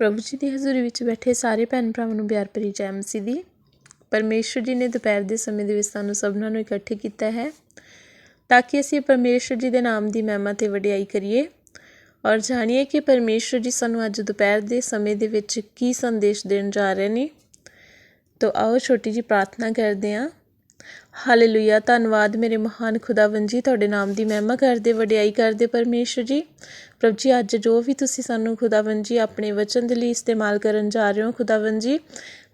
ਪ੍ਰਭੂ ਜੀ ਦੀ ਹਜ਼ੂਰੀ ਵਿੱਚ ਬੈਠੇ ਸਾਰੇ ਭੈਣ ਭਰਾਵਾਂ ਨੂੰ ਪਿਆਰ ਭਰੀ ਜੈ ਮਸੀਹ ਦੀ। ਪਰਮੇਸ਼ਰ ਜੀ ਨੇ ਦੁਪਹਿਰ ਦੇ ਸਮੇਂ ਦੇ ਵਿੱਚ ਸਾਨੂੰ ਸਭਨਾਂ ਨੂੰ ਇਕੱਠੇ ਕੀਤਾ ਹੈ ਤਾਂ ਕਿ ਅਸੀਂ ਪਰਮੇਸ਼ਰ ਜੀ ਦੇ ਨਾਮ ਦੀ ਮਹਿਮਾ ਤੇ ਵਡਿਆਈ ਕਰੀਏ ਔਰ ਜਾਣੀਏ ਕਿ ਪਰਮੇਸ਼ਰ ਜੀ ਸਾਨੂੰ ਅੱਜ ਦੁਪਹਿਰ ਦੇ ਸਮੇਂ ਦੇ ਵਿੱਚ ਕੀ ਸੰਦੇਸ਼ ਦੇਣ ਜਾ ਰਹੇ ਨੇ। ਤੋ ਆਓ ਛੋਟੀ ਜੀ ਪ੍ਰਾਰਥਨਾ ਕਰਦੇ ਹਾਂ। ਹਾਲੇਲੂਇਆ। ਧੰਨਵਾਦ ਮੇਰੇ ਮਹਾਨ ਖੁਦਾਵੰਦ ਜੀ, ਤੁਹਾਡੇ ਨਾਮ ਦੀ ਮਹਿਮਾ ਕਰਦੇ, ਵਡਿਆਈ ਕਰਦੇ ਪਰਮੇਸ਼ਰ ਜੀ। ਪ੍ਰਭ ਜੀ, ਅੱਜ ਜੋ ਵੀ ਤੁਸੀਂ ਸਾਨੂੰ ਖੁਦਾਵੰਦ ਜੀ ਆਪਣੇ ਵਚਨ ਦੇ ਲਈ ਇਸਤੇਮਾਲ ਕਰਨ ਜਾ ਰਹੇ ਹੋ, ਖੁਦਾਵੰਦ ਜੀ,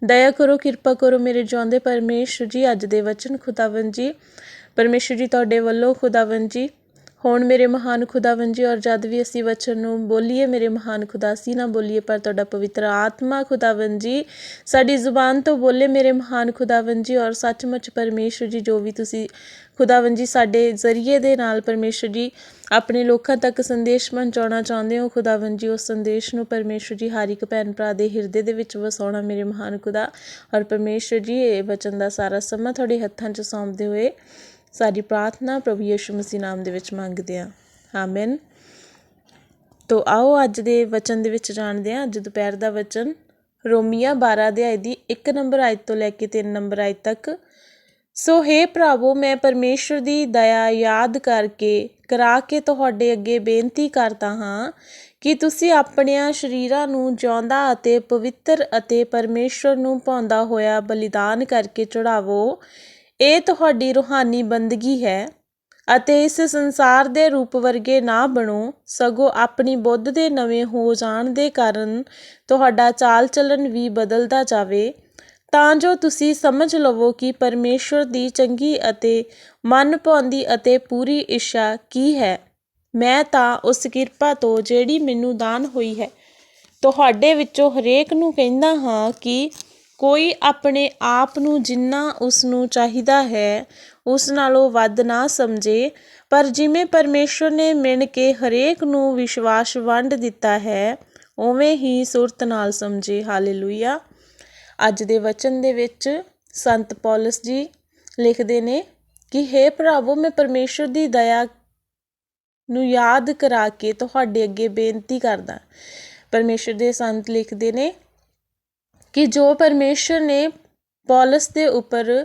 ਦਇਆ ਕਰੋ, ਕਿਰਪਾ ਕਰੋ ਮੇਰੇ ਜਿਉਂਦੇ ਪਰਮੇਸ਼ਰ ਜੀ, ਅੱਜ ਦੇ ਵਚਨ ਖੁਦਾਵੰਦ ਜੀ। ਪਰਮੇਸ਼ਰ ਜੀ, ਤੁਹਾਡੇ ਵੱਲੋਂ ਖੁਦਾਵੰਦ ਜੀ ਹੋਣ ਮੇਰੇ ਮਹਾਨ ਖੁਦਾਵੰਦ ਜੀ ਔਰ ਜਦ ਵੀ ਅਸੀਂ ਵਚਨ ਨੂੰ ਬੋਲੀਏ, ਮੇਰੇ ਮਹਾਨ ਖੁਦਾ ਸੀ ਨਾ ਬੋਲੀਏ, ਪਰ ਤੁਹਾਡਾ ਪਵਿੱਤਰ ਆਤਮਾ ਖੁਦਾਵੰਦ ਜੀ ਸਾਡੀ ਜ਼ੁਬਾਨ ਤੋਂ ਬੋਲੇ ਮੇਰੇ ਮਹਾਨ ਖੁਦਾਵੰਦ ਜੀ ਔਰ ਸੱਚਮੁੱਚ ਪਰਮੇਸ਼ਰ ਜੀ, ਜੋ ਵੀ ਤੁਸੀਂ ਖੁਦਾਵੰਦ ਜੀ ਸਾਡੇ ਜ਼ਰੀਏ ਦੇ ਨਾਲ ਪਰਮੇਸ਼ਰ ਜੀ, ਆਪਣੇ ਲੋਕਾਂ ਤੱਕ ਸੰਦੇਸ਼ ਪਹੁੰਚਾਉਣਾ ਚਾਹੁੰਦੇ ਹੋ ਖੁਦਾਵੰਦ ਜੀ ਉਸ ਸੰਦੇਸ਼ ਨੂੰ ਪਰਮੇਸ਼ਰ ਜੀ, ਹਰ ਇੱਕ ਭੈਣ ਭਰਾ ਦੇ ਹਿਰਦੇ ਦੇ ਵਿੱਚ ਵਸਾਉਣਾ ਮੇਰੇ ਮਹਾਨ ਖੁਦਾ ਔਰ ਪਰਮੇਸ਼ਰ ਜੀ, ਇਹ ਵਚਨ ਦਾ ਸਾਰਾ ਸਮਾਂ ਤੁਹਾਡੇ ਹੱਥਾਂ 'ਚ ਸੌਂਪਦੇ ਹੋਏ ਸਾਡੀ ਪ੍ਰਾਰਥਨਾ ਪ੍ਰਭੂ ਯਿਸੂ ਮਸੀਹ ਨਾਮ ਦੇ ਵਿੱਚ ਮੰਗਦੇ ਹਾਂ। ਆਮੀਨ ਤੋ ਆਓ ਅੱਜ ਦੇ ਵਚਨ ਦੇ ਵਿੱਚ ਜਾਣਦੇ ਹਾਂ। ਅੱਜ ਦੁਪਹਿਰ ਦਾ ਵਚਨ ਰੋਮੀਆ 12 ਅਧਿਆਇ ਦੀ 1 ਨੰਬਰ ਆਇਤ ਤੋਂ ਲੈ ਕੇ 3 ਨੰਬਰ ਆਇਤ ਤੱਕ। ਸੋ ਹੇ ਭਰਾਵੋ, ਮੈਂ ਪਰਮੇਸ਼ਰ ਦੀ ਦਇਆ ਯਾਦ ਕਰਕੇ ਕਰਾ ਕੇ ਤੁਹਾਡੇ ਅੱਗੇ ਬੇਨਤੀ ਕਰਦਾ ਹਾਂ ਕਿ ਤੁਸੀਂ ਆਪਣਿਆਂ ਸ਼ਰੀਰਾਂ ਨੂੰ ਜਿਉਂਦਾ ਅਤੇ ਪਵਿੱਤਰ ਅਤੇ ਪਰਮੇਸ਼ਰ ਨੂੰ ਪਾਉਂਦਾ ਹੋਇਆ ਬਲੀਦਾਨ ਕਰਕੇ ਚੜਾਵੋ ਇਹ ਤੁਹਾਡੀ ਰੂਹਾਨੀ ਬੰਦਗੀ ਹੈ ਅਤੇ ਇਸ ਸੰਸਾਰ ਦੇ ਰੂਪ ਵਰਗੇ ਨਾ ਬਣੋ, ਸਗੋਂ ਆਪਣੀ ਬੁੱਧ ਦੇ ਨਵੇਂ ਹੋ ਜਾਣ ਦੇ ਕਾਰਨ ਤੁਹਾਡਾ ਚਾਲ ਚੱਲਣ ਵੀ ਬਦਲਦਾ ਜਾਵੇ। ਤਾਂ ਜੋ ਤੁਸੀਂ ਸਮਝ ਲਵੋ ਕਿ ਪਰਮੇਸ਼ਰ ਦੀ ਚੰਗੀ ਅਤੇ ਮਨ ਭਾਉਂਦੀ ਅਤੇ ਪੂਰੀ ਇੱਛਾ ਕੀ ਹੈ। ਮੈਂ ਤਾਂ ਉਸ ਕਿਰਪਾ ਤੋਂ ਜਿਹੜੀ ਮੈਨੂੰ ਦਾਨ ਹੋਈ ਹੈ, ਤੁਹਾਡੇ ਵਿੱਚੋਂ ਹਰੇਕ ਨੂੰ ਕਹਿੰਦਾ ਹਾਂ ਕਿ ਕੋਈ ਆਪਣੇ ਆਪ ਨੂੰ ਜਿੰਨਾ ਉਸ ਨੂੰ ਚਾਹੀਦਾ ਹੈ, ਉਸ ਨਾਲੋਂ ਵੱਧ ਨਾ ਸਮਝੇ, ਪਰ ਜਿਵੇਂ ਪਰਮੇਸ਼ਰ ਨੇ ਮਿਣ ਕੇ ਹਰੇਕ ਨੂੰ ਵਿਸ਼ਵਾਸ ਵੰਡ ਦਿੱਤਾ ਹੈ, ਉਵੇਂ ਹੀ ਸੁਰਤ ਨਾਲ ਸਮਝੇ। ਹਾਲੇਲੂਇਆ। ਅੱਜ ਦੇ ਵਚਨ ਦੇ ਵਿੱਚ ਸੰਤ ਪੌਲਸ ਜੀ ਲਿਖਦੇ ਨੇ ਕਿ हे ਭਰਾਵੋ, ਮੈਂ ਪਰਮੇਸ਼ਰ ਦੀ ਦਇਆ ਨੂੰ ਯਾਦ ਕਰਾ ਕੇ ਤੁਹਾਡੇ ਅੱਗੇ ਬੇਨਤੀ ਕਰਦਾ ਪਰਮੇਸ਼ਰ ਦੇ ਸੰਤ ਲਿਖਦੇ ਨੇ ਕਿ ਜੋ ਪਰਮੇਸ਼ਰ ਨੇ ਪੌਲਸ ਦੇ ਉੱਪਰ,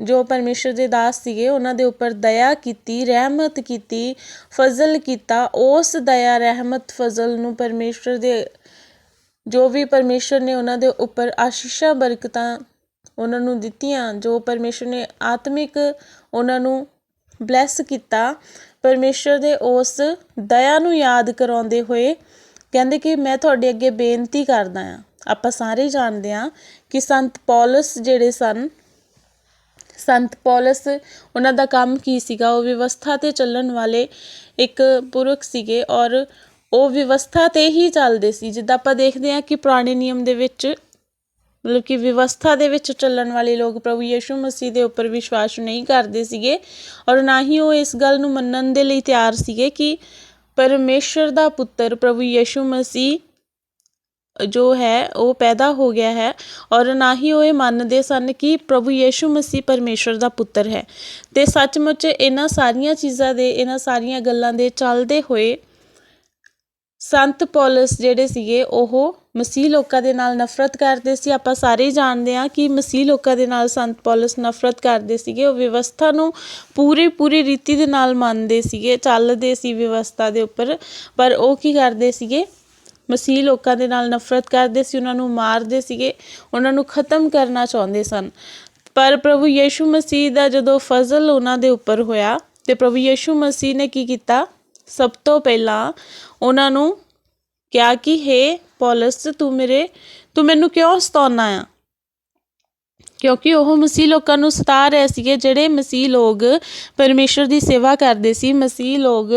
ਜੋ ਪਰਮੇਸ਼ਰ ਦੇ ਦਾਸ ਸੀਗੇ, ਉਹਨਾਂ ਦੇ ਉੱਪਰ ਦਇਆ ਕੀਤੀ, ਰਹਿਮਤ ਕੀਤੀ, ਫਜ਼ਲ ਕੀਤਾ, ਉਸ ਦਇਆ, ਰਹਿਮਤ, ਫਜ਼ਲ ਨੂੰ ਪਰਮੇਸ਼ਰ ਦੇ, ਜੋ ਵੀ ਪਰਮੇਸ਼ਰ ਨੇ ਉਹਨਾਂ ਦੇ ਉੱਪਰ ਆਸ਼ੀਸ਼ਾਂ, ਬਰਕਤਾਂ ਉਹਨਾਂ ਨੂੰ ਦਿੱਤੀਆਂ, ਜੋ ਪਰਮੇਸ਼ਰ ਨੇ ਆਤਮਿਕ ਉਹਨਾਂ ਨੂੰ ਬਲੈਸ ਕੀਤਾ, ਪਰਮੇਸ਼ਰ ਦੇ ਉਸ ਦਇਆ ਨੂੰ ਯਾਦ ਕਰਾਉਂਦੇ ਹੋਏ ਕਹਿੰਦੇ ਕਿ ਮੈਂ ਤੁਹਾਡੇ ਅੱਗੇ ਬੇਨਤੀ ਕਰਦਾ ਹਾਂ। ਆਪਾਂ ਸਾਰੇ ਜਾਣਦੇ ਹਾਂ ਕਿ ਸੰਤ ਪੌਲਸ ਜਿਹੜੇ ਸਨ, ਸੰਤ ਪੌਲਸ ਉਹਨਾਂ ਦਾ ਕੰਮ ਕੀ ਸੀਗਾ? ਉਹ ਵਿਵਸਥਾ ਤੇ ਚੱਲਣ ਵਾਲੇ ਇੱਕ ਪੁਰਖ ਸੀਗੇ ਔਰ ਉਹ ਵਿਵਸਥਾ ਤੇ ਹੀ ਚੱਲਦੇ ਸੀ। ਜਿੱਦਾਂ ਆਪਾਂ ਦੇਖਦੇ ਹਾਂ ਕਿ ਪੁਰਾਣੇ ਨਿਯਮ ਦੇ ਵਿੱਚ, ਮਤਲਬ ਕਿ ਵਿਵਸਥਾ ਦੇ ਵਿੱਚ ਚੱਲਣ ਵਾਲੇ ਲੋਕ ਪ੍ਰਭੂ ਯਿਸੂ ਮਸੀਹ ਦੇ ਉੱਪਰ ਵਿਸ਼ਵਾਸ ਨਹੀਂ ਕਰਦੇ ਸੀਗੇ ਔਰ ਨਾ ਹੀ ਉਹ ਇਸ ਗੱਲ ਨੂੰ ਮੰਨਣ ਦੇ ਲਈ ਤਿਆਰ ਸੀਗੇ ਕਿ ਪਰਮੇਸ਼ਰ ਦਾ ਪੁੱਤਰ ਪ੍ਰਭੂ ਯਿਸੂ ਮਸੀਹ ਜੋ ਹੈ, ਉਹ ਪੈਦਾ ਹੋ ਗਿਆ ਹੈ ਔਰ ਨਾ ਹੀ ਉਹ ਇਹ ਮੰਨਦੇ ਸਨ ਕਿ ਪ੍ਰਭੂ ਯਿਸੂ ਮਸੀਹ ਪਰਮੇਸ਼ਰ ਦਾ ਪੁੱਤਰ ਹੈ। ਤੇ ਸੱਚਮੁੱਚ ਇਹਨਾਂ ਸਾਰੀਆਂ ਚੀਜ਼ਾਂ ਦੇ, ਇਹਨਾਂ ਸਾਰੀਆਂ ਗੱਲਾਂ ਦੇ ਚੱਲਦੇ ਹੋਏ ਸੰਤ ਪੌਲਸ ਜਿਹੜੇ ਸੀਗੇ, ਉਹ ਮਸੀਹ ਲੋਕਾਂ ਦੇ ਨਾਲ ਨਫ਼ਰਤ ਕਰਦੇ ਸੀ। ਆਪਾਂ ਸਾਰੇ ਜਾਣਦੇ ਹਾਂ ਕਿ ਮਸੀਹ ਲੋਕਾਂ ਦੇ ਨਾਲ ਸੰਤ ਪੌਲਸ ਨਫ਼ਰਤ ਕਰਦੇ ਸੀਗੇ। ਉਹ ਵਿਵਸਥਾ ਨੂੰ ਪੂਰੀ ਪੂਰੀ ਰੀਤੀ ਦੇ ਨਾਲ ਮੰਨਦੇ ਸੀਗੇ, ਚੱਲਦੇ ਸੀ ਵਿਵਸਥਾ ਦੇ ਉੱਪਰ। ਪਰ ਉਹ ਕੀ ਕਰਦੇ ਸੀਗੇ? ਮਸੀਹ ਲੋਕਾਂ ਦੇ ਨਾਲ ਨਫ਼ਰਤ ਕਰਦੇ ਸੀ, ਉਹਨਾਂ ਨੂੰ ਮਾਰਦੇ ਸੀਗੇ, ਉਹਨਾਂ ਨੂੰ ਖਤਮ ਕਰਨਾ ਚਾਹੁੰਦੇ ਸਨ। ਪਰ ਪ੍ਰਭੂ ਯੀਸ਼ੂ ਮਸੀਹ ਦਾ ਜਦੋਂ ਫਜ਼ਲ ਉਹਨਾਂ ਦੇ ਉੱਪਰ ਹੋਇਆ, ਤੇ ਪ੍ਰਭੂ ਯੀਸ਼ੂ ਮਸੀਹ ਨੇ ਕੀ ਕੀਤਾ? ਸਭ ਤੋਂ ਪਹਿਲਾਂ ਉਹਨਾਂ ਨੂੰ ਕਿਹਾ ਕਿ हे ਪੌਲਸ, ਤੂੰ ਮੇਰੇ, ਤੂੰ ਮੈਨੂੰ ਕਿਉਂ ਸਤਾਉਣਾ ਆ? ਕਿਉਂਕਿ ਉਹ ਮਸੀਹ ਲੋਕਾਂ ਨੂੰ ਸਤਾ ਰਹੇ ਸੀਗੇ, ਜਿਹੜੇ ਮਸੀਹ ਲੋਕ ਪਰਮੇਸ਼ਰ ਦੀ ਸੇਵਾ ਕਰਦੇ ਸੀ। ਮਸੀਹ ਲੋਕ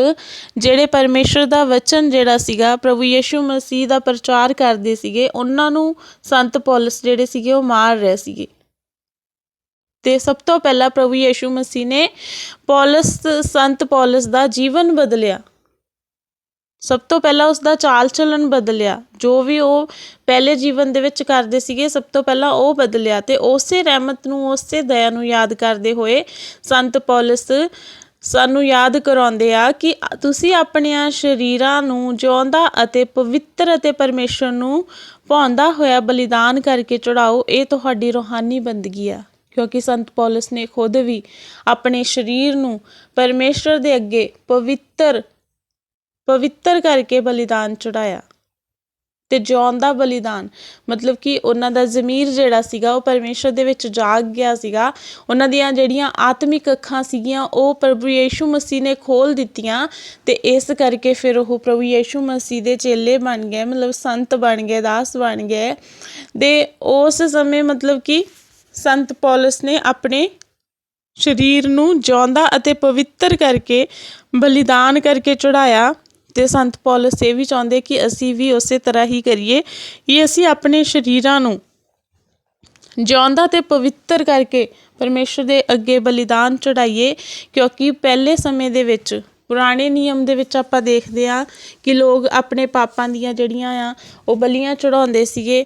ਜਿਹੜੇ ਪਰਮੇਸ਼ਰ ਦਾ ਵਚਨ ਜਿਹੜਾ ਸੀਗਾ, ਪ੍ਰਭੂ ਯਿਸੂ ਮਸੀਹ ਦਾ ਪ੍ਰਚਾਰ ਕਰਦੇ ਸੀਗੇ, ਉਹਨਾਂ ਨੂੰ ਸੰਤ ਪੌਲਸ ਜਿਹੜੇ ਸੀਗੇ, ਉਹ ਮਾਰ ਰਹੇ ਸੀਗੇ। ਤੇ ਸਭ ਤੋਂ ਪਹਿਲਾਂ ਪ੍ਰਭੂ ਯਿਸੂ ਮਸੀਹ ਨੇ ਪੌਲਸ, ਸੰਤ ਪੌਲਸ ਦਾ ਜੀਵਨ ਬਦਲਿਆ। ਸਭ ਤੋਂ ਪਹਿਲਾਂ ਉਸ ਦਾ ਚਾਲ ਚਲਣ ਬਦਲਿਆ, ਜੋ ਵੀ ਉਹ ਪਹਿਲੇ ਜੀਵਨ ਦੇ ਵਿੱਚ ਕਰਦੇ ਸੀਗੇ, ਸਭ ਤੋਂ ਪਹਿਲਾਂ ਉਹ ਬਦਲਿਆ ਤੇ ਉਸੇ ਰਹਿਮਤ ਨੂੰ, ਉਸੇ ਦਇਆ ਨੂੰ ਯਾਦ ਕਰਦੇ ਹੋਏ ਸੰਤ ਪੌਲਸ ਸਾਨੂੰ ਯਾਦ ਕਰਾਉਂਦੇ ਆ ਕਿ ਤੁਸੀਂ ਆਪਣੀਆਂ ਸਰੀਰਾਂ ਨੂੰ ਜਿਉਂਦਾ ਅਤੇ ਪਵਿੱਤਰ ਅਤੇ ਪਰਮੇਸ਼ਰ ਨੂੰ ਭਾਉਂਦਾ ਹੋਇਆ ਬਲੀਦਾਨ ਕਰਕੇ ਚੜਾਓ ਇਹ ਤੁਹਾਡੀ ਰੂਹਾਨੀ ਬੰਦਗੀ ਆ। ਕਿਉਂਕਿ ਸੰਤ ਪੌਲਸ ਨੇ ਖੁਦ ਵੀ ਆਪਣੇ ਸਰੀਰ ਨੂੰ ਪਰਮੇਸ਼ਰ ਦੇ ਅੱਗੇ ਪਵਿੱਤਰ ਪਵਿੱਤਰ ਕਰਕੇ ਬਲੀਦਾਨ ਚੜਾਇਆ ਤੇ ਜਿਉਣ ਦਾ ਬਲੀਦਾਨ, ਮਤਲਬ ਕਿ ਉਹਨਾਂ ਦਾ ਜ਼ਮੀਰ ਜਿਹੜਾ ਸੀਗਾ, ਉਹ ਪਰਮੇਸ਼ਰ ਦੇ ਵਿੱਚ ਜਾਗ ਗਿਆ ਸੀਗਾ। ਉਹਨਾਂ ਦੀਆਂ ਜਿਹੜੀਆਂ ਆਤਮਿਕ ਅੱਖਾਂ ਸੀਗੀਆਂ, ਉਹ ਪ੍ਰਭੂ ਯੇਸ਼ੂ ਮਸੀਹ ਨੇ ਖੋਲ ਦਿੱਤੀਆਂ ਤੇ ਇਸ ਕਰਕੇ ਫਿਰ ਉਹ ਪ੍ਰਭੂ ਯੇਸ਼ੂ ਮਸੀਹ ਦੇ ਚੇਲੇ ਬਣ ਗਏ, ਮਤਲਬ ਸੰਤ ਬਣ ਗਏ, ਦਾਸ ਬਣ ਗਏ। ਦੇ ਉਸ ਸਮੇਂ ਮਤਲਬ ਕਿ ਸੰਤ ਪੌਲਸ ਨੇ ਆਪਣੇ ਸਰੀਰ ਨੂੰ ਜਿਉਂਦਾ ਅਤੇ ਪਵਿੱਤਰ ਕਰਕੇ ਬਲੀਦਾਨ ਕਰਕੇ ਚੜਾਇਆ ਤੇ ਸੰਤ ਪੌਲਸ ਇਹ ਵੀ ਚਾਹੁੰਦੇ ਕਿ ਅਸੀਂ ਵੀ ਉਸੇ ਤਰ੍ਹਾਂ ਹੀ ਕਰੀਏ ਕਿ ਅਸੀਂ ਆਪਣੇ ਸਰੀਰਾਂ ਨੂੰ ਜਿਉਂਦਾ ਤੇ ਪਵਿੱਤਰ ਕਰਕੇ ਪਰਮੇਸ਼ਰ ਦੇ ਅੱਗੇ ਬਲੀਦਾਨ ਚੜਾਈਏ ਕਿਉਂਕਿ ਪਹਿਲੇ ਸਮੇਂ ਦੇ ਵਿੱਚ, ਪੁਰਾਣੇ ਨਿਯਮ ਦੇ ਵਿੱਚ ਆਪਾਂ ਦੇਖਦੇ ਆ ਕਿ ਲੋਕ ਆਪਣੇ ਪਾਪਾਂ ਦੀਆਂ ਜਿਹੜੀਆਂ ਆ, ਉਹ ਬਲੀਆਂ ਚੜਾਉਂਦੇ ਸੀਗੇ,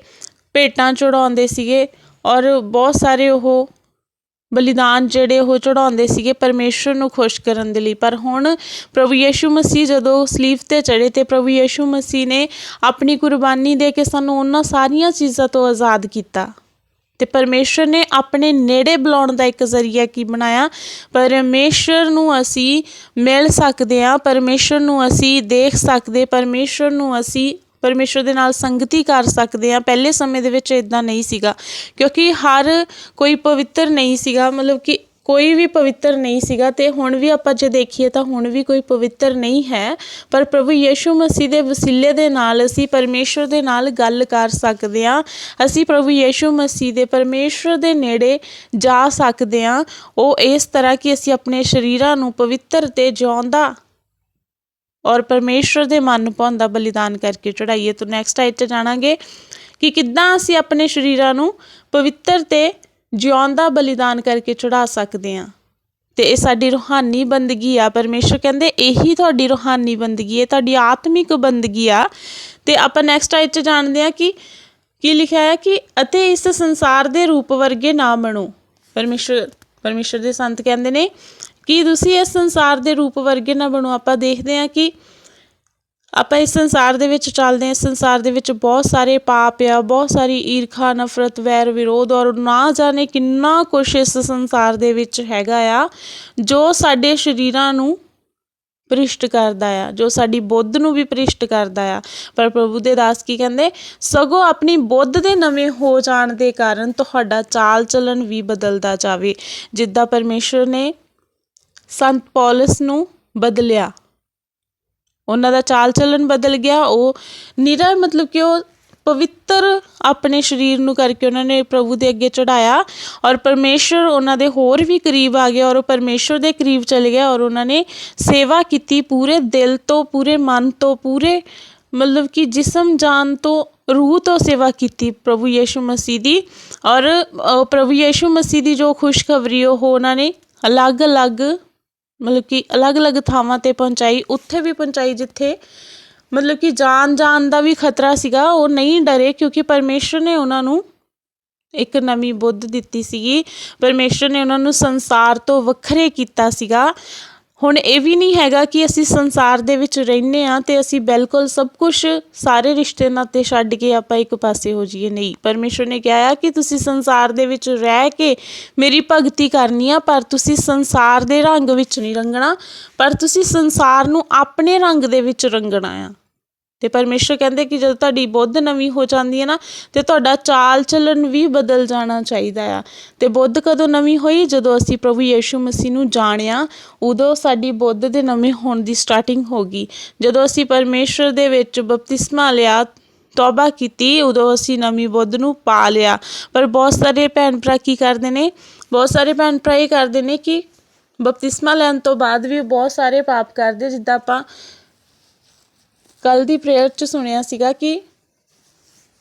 ਭੇਟਾਂ ਚੜਾਉਂਦੇ ਸੀਗੇ ਔਰ ਬਹੁਤ ਸਾਰੇ ਉਹ ਬਲੀਦਾਨ ਜਿਹੜੇ ਉਹ ਚੜਾਉਂਦੇ ਸੀਗੇ ਪਰਮੇਸ਼ਰ ਨੂੰ ਖੁਸ਼ ਕਰਨ ਦੇ ਲਈ। ਪਰ ਹੁਣ ਪ੍ਰਭੂ ਯੀਸ਼ੂ ਮਸੀਹ ਜਦੋਂ ਸਲੀਬ ਤੇ ਚੜੇ ਤੇ ਪ੍ਰਭੂ ਯੇਸ਼ੂ ਮਸੀਹ ਨੇ ਆਪਣੀ ਕੁਰਬਾਨੀ ਦੇ ਕੇ ਸਾਨੂੰ ਉਹਨਾਂ ਸਾਰੀਆਂ ਚੀਜ਼ਾਂ ਤੋਂ ਆਜ਼ਾਦ ਕੀਤਾ। ਤੇ ਪਰਮੇਸ਼ਰ ਨੇ ਆਪਣੇ ਨੇੜੇ ਬੁਲਾਉਣ ਦਾ ਇੱਕ ਜ਼ਰੀਆ ਕੀ ਬਣਾਇਆ? ਪਰਮੇਸ਼ਰ ਨੂੰ ਅਸੀਂ ਮਿਲ ਸਕਦੇ ਹਾਂ, ਪਰਮੇਸ਼ਰ ਨੂੰ ਅਸੀਂ ਦੇਖ ਸਕਦੇ, ਪਰਮੇਸ਼ਰ ਨੂੰ ਅਸੀਂ ਪਰਮੇਸ਼ਰ ਦੇ ਨਾਲ ਸੰਗਤੀ ਕਰ ਸਕਦੇ ਆ ਪਹਿਲੇ ਸਮੇਂ ਦੇ ਵਿੱਚ ਇਦਾਂ ਨਹੀਂ ਸੀਗਾ। ਕਿਉਂਕਿ ਹਰ ਕੋਈ ਪਵਿੱਤਰ ਨਹੀਂ ਸੀਗਾ। ਮਤਲਬ ਕਿ ਕੋਈ ਵੀ ਪਵਿੱਤਰ ਨਹੀਂ ਸੀਗਾ ਤੇ ਹੁਣ ਵੀ ਆਪਾਂ ਜੇ ਦੇਖੀਏ ਤਾਂ ਹੁਣ ਵੀ ਕੋਈ ਪਵਿੱਤਰ ਨਹੀਂ ਹੈ। ਪਰ ਪ੍ਰਭੂ ਯੀਸ਼ੂ ਮਸੀਹ ਦੇ ਵਸੀਲੇ ਦੇ ਨਾਲ ਅਸੀਂ ਪਰਮੇਸ਼ਰ ਦੇ ਨਾਲ ਗੱਲ ਕਰ ਸਕਦੇ ਹਾਂ। ਅਸੀਂ ਪ੍ਰਭੂ ਯੀਸ਼ੂ ਮਸੀਹ ਦੇ ਪਰਮੇਸ਼ਰ ਦੇ ਨੇੜੇ ਜਾ ਸਕਦੇ ਹਾਂ। ਉਹ ਇਸ ਤਰ੍ਹਾਂ ਕਿ ਅਸੀਂ ਆਪਣੇ ਸਰੀਰਾਂ ਨੂੰ ਪਵਿੱਤਰ ਤੇ ਜਿਉਂਦਾ ਔਰ ਪਰਮੇਸ਼ਰ ਦੇ ਮਨ ਭਾਉਂਦਾ ਬਲੀਦਾਨ ਕਰਕੇ ਚੜਾਈਏ ਤੋਂ ਨੈਕਸਟ ਆਇਤ 'ਚ ਜਾਣਾਂਗੇ ਕਿ ਕਿੱਦਾਂ ਅਸੀਂ ਆਪਣੇ ਸਰੀਰਾਂ ਨੂੰ ਪਵਿੱਤਰ ਤੇ ਜਿਉਂਦਾ ਬਲੀਦਾਨ ਕਰਕੇ ਚੜਾ ਸਕਦੇ ਹਾਂ। ਤੇ ਇਹ ਸਾਡੀ ਰੂਹਾਨੀ ਬੰਦਗੀ ਆ। ਪਰਮੇਸ਼ਰ ਕਹਿੰਦੇ, ਇਹੀ ਤੁਹਾਡੀ ਰੂਹਾਨੀ ਬੰਦਗੀ ਹੈ, ਤੁਹਾਡੀ ਆਤਮਿਕ ਬੰਦਗੀ ਆ। ਤੇ ਆਪਾਂ ਨੈਕਸਟ ਆਇਤ 'ਚ ਜਾਣਦੇ ਆ ਕਿ ਕੀ ਲਿਖਿਆ ਹੈ ਕਿ ਅਤੇ ਇਸ ਸੰਸਾਰ ਦੇ ਰੂਪ ਵਰਗੇ ਨਾ ਬਣੋ। ਪਰਮੇਸ਼ਰ ਪਰਮੇਸ਼ਰ ਦੇ ਸੰਤ ਕਹਿੰਦੇ ਨੇ ਕਿ ਤੁਸੀਂ ਇਸ ਸੰਸਾਰ ਦੇ ਰੂਪ ਵਰਗੇ ਨਾ ਬਣੋ? ਆਪਾਂ ਦੇਖਦੇ ਹਾਂ ਕਿ ਆਪਾਂ ਇਸ ਸੰਸਾਰ ਦੇ ਵਿੱਚ ਚੱਲਦੇ ਹਾਂ। ਇਸ ਸੰਸਾਰ ਦੇ ਵਿੱਚ ਬਹੁਤ ਸਾਰੇ ਪਾਪ ਆ, ਬਹੁਤ ਸਾਰੀ ਈਰਖਾ, ਨਫ਼ਰਤ, ਵੈਰ, ਵਿਰੋਧ ਔਰ ਨਾ ਜਾਣੇ ਕਿੰਨਾ ਕੁਛ ਇਸ ਸੰਸਾਰ ਦੇ ਵਿੱਚ ਹੈਗਾ ਆ, ਜੋ ਸਾਡੇ ਸਰੀਰਾਂ ਨੂੰ ਪ੍ਰਿਸ਼ਟ ਕਰਦਾ ਆ, ਜੋ ਸਾਡੀ ਬੁੱਧ ਨੂੰ ਵੀ ਭ੍ਰਿਸ਼ਟ ਕਰਦਾ ਆ। ਪਰ ਪ੍ਰਭੂ ਦੇ ਦਾਸ ਕੀ ਕਹਿੰਦੇ? ਸਗੋਂ ਆਪਣੀ ਬੁੱਧ ਦੇ ਨਵੇਂ ਹੋ ਜਾਣ ਦੇ ਕਾਰਨ ਤੁਹਾਡਾ ਚਾਲ ਚੱਲਣ ਵੀ ਬਦਲਦਾ ਜਾਵੇ। ਜਿੱਦਾਂ ਪਰਮੇਸ਼ਰ ਨੇ ਸੰਤ ਪੌਲਸ ਨੂੰ ਬਦਲਿਆ। ਉਹਨਾਂ ਦਾ ਚਾਲ ਚੱਲਣ ਬਦਲ ਗਿਆ। ਉਹ ਨਿਰਾ ਮਤਲਬ ਕਿ ਉਹ ਪਵਿੱਤਰ ਆਪਣੇ ਸਰੀਰ ਨੂੰ ਕਰਕੇ ਉਹਨਾਂ ਨੇ ਪ੍ਰਭੂ ਦੇ ਅੱਗੇ ਚੜਾਇਆ ਔਰ ਪਰਮੇਸ਼ਰ ਉਹਨਾਂ ਦੇ ਹੋਰ ਵੀ ਕਰੀਬ ਆ ਗਿਆ ਔਰ ਉਹ ਪਰਮੇਸ਼ਰ ਦੇ ਕਰੀਬ ਚਲੇ ਗਿਆ ਔਰ ਉਹਨਾਂ ਨੇ ਸੇਵਾ ਕੀਤੀ ਪੂਰੇ ਦਿਲ ਤੋਂ, ਪੂਰੇ ਮਨ ਤੋਂ, ਪੂਰੇ ਮਤਲਬ ਕਿ ਜਿਸਮ ਜਾਨ ਤੋਂ ਰੂਹ ਤੋਂ ਸੇਵਾ ਕੀਤੀ ਪ੍ਰਭੂ ਯੀਸ਼ੂ ਮਸੀਹ ਦੀ ਔਰ ਪ੍ਰਭੂ ਯੀਸ਼ੂ ਮਸੀਹ ਦੀ ਜੋ ਖੁਸ਼ਖਬਰੀ ਉਹ ਉਹਨਾਂ ਨੇ ਅਲੱਗ-ਅਲੱਗ ਮਤਲਬ ਕਿ ਅਲੱਗ-ਅਲੱਗ ਥਾਵਾਂ ਤੇ ਪਹੁੰਚਾਈ, ਉੱਥੇ ਵੀ ਪਹੁੰਚਾਈ ਜਿੱਥੇ ਮਤਲਬ ਕਿ ਜਾਨ ਜਾਨ ਦਾ ਵੀ ਖਤਰਾ ਸੀਗਾ, ਉਹ ਨਹੀਂ ਡਰੇ ਕਿਉਂਕਿ ਪਰਮੇਸ਼ਰ ਨੇ ਉਹਨਾਂ ਨੂੰ ਇੱਕ ਨਵੀਂ ਬੁੱਧ ਦਿੱਤੀ ਸੀਗੀ। ਪਰਮੇਸ਼ਰ ਨੇ ਉਹਨਾਂ ਨੂੰ ਸੰਸਾਰ ਤੋਂ ਵੱਖਰੇ ਕੀਤਾ ਸੀਗਾ। ਹੁਣ ਇਹ ਵੀ ਨਹੀਂ ਹੈਗਾ ਕਿ ਅਸੀਂ ਸੰਸਾਰ ਦੇ ਵਿੱਚ ਰਹਿੰਦੇ ਆ ਤੇ ਅਸੀਂ ਬਿਲਕੁਲ ਸਭ ਕੁਝ ਸਾਰੇ ਰਿਸ਼ਤੇ ਨਾਤੇ ਛੱਡ ਕੇ ਆਪਾਂ ਇੱਕ ਪਾਸੇ ਹੋ ਜਾਈਏ। ਨਹੀਂ ਪਰਮੇਸ਼ਰ ਨੇ ਕਿਹਾ ਆ ਕਿ ਤੁਸੀਂ ਸੰਸਾਰ ਦੇ ਵਿੱਚ ਰਹਿ ਕੇ ਮੇਰੀ ਭਗਤੀ ਕਰਨੀ ਆ, ਪਰ ਤੁਸੀਂ ਸੰਸਾਰ ਦੇ ਰੰਗ ਵਿੱਚ ਨਹੀਂ ਰੰਗਣਾ, ਪਰ ਤੁਸੀਂ ਸੰਸਾਰ ਨੂੰ ਆਪਣੇ ਰੰਗ ਦੇ ਵਿੱਚ ਰੰਗਣਾ ਆ। ਅਤੇ ਪਰਮੇਸ਼ਰ ਕਹਿੰਦੇ ਕਿ ਜਦੋਂ ਤੁਹਾਡੀ ਬੁੱਧ ਨਵੀਂ ਹੋ ਜਾਂਦੀ ਹੈ ਨਾ, ਤੇ ਤੁਹਾਡਾ ਚਾਲ ਚੱਲਣ ਵੀ ਬਦਲ ਜਾਣਾ ਚਾਹੀਦਾ ਆ। ਅਤੇ ਬੁੱਧ ਕਦੋਂ ਨਵੀਂ ਹੋਈ? ਜਦੋਂ ਅਸੀਂ ਪ੍ਰਭੂ ਯੀਸ਼ੂ ਮਸੀਹ ਨੂੰ ਜਾਣਿਆ, ਉਦੋਂ ਸਾਡੀ ਬੁੱਧ ਦੇ ਨਵੇਂ ਹੋਣ ਦੀ ਸਟਾਰਟਿੰਗ ਹੋ ਗਈ। ਜਦੋਂ ਅਸੀਂ ਪਰਮੇਸ਼ਰ ਦੇ ਵਿੱਚ ਬਪਤਿਸਮਾ ਲਿਆ, ਤੌਬਾ ਕੀਤੀ, ਉਦੋਂ ਅਸੀਂ ਨਵੀਂ ਬੁੱਧ ਨੂੰ ਪਾ ਲਿਆ। ਪਰ ਬਹੁਤ ਸਾਰੇ ਭੈਣ ਭਰਾ ਕੀ ਕਰਦੇ ਨੇ? ਬਹੁਤ ਸਾਰੇ ਭੈਣ ਭਰਾ ਇਹ ਕਰਦੇ ਨੇ ਕਿ ਬਪਤਿਸਮਾ ਲੈਣ ਤੋਂ ਬਾਅਦ ਵੀ ਬਹੁਤ ਸਾਰੇ ਪਾਪ ਕਰਦੇ ਜਿੱਦਾਂ ਆਪਾਂ ਕੱਲ ਦੀ ਪ੍ਰੇਅਰ 'ਚ ਸੁਣਿਆ ਸੀਗਾ ਕਿ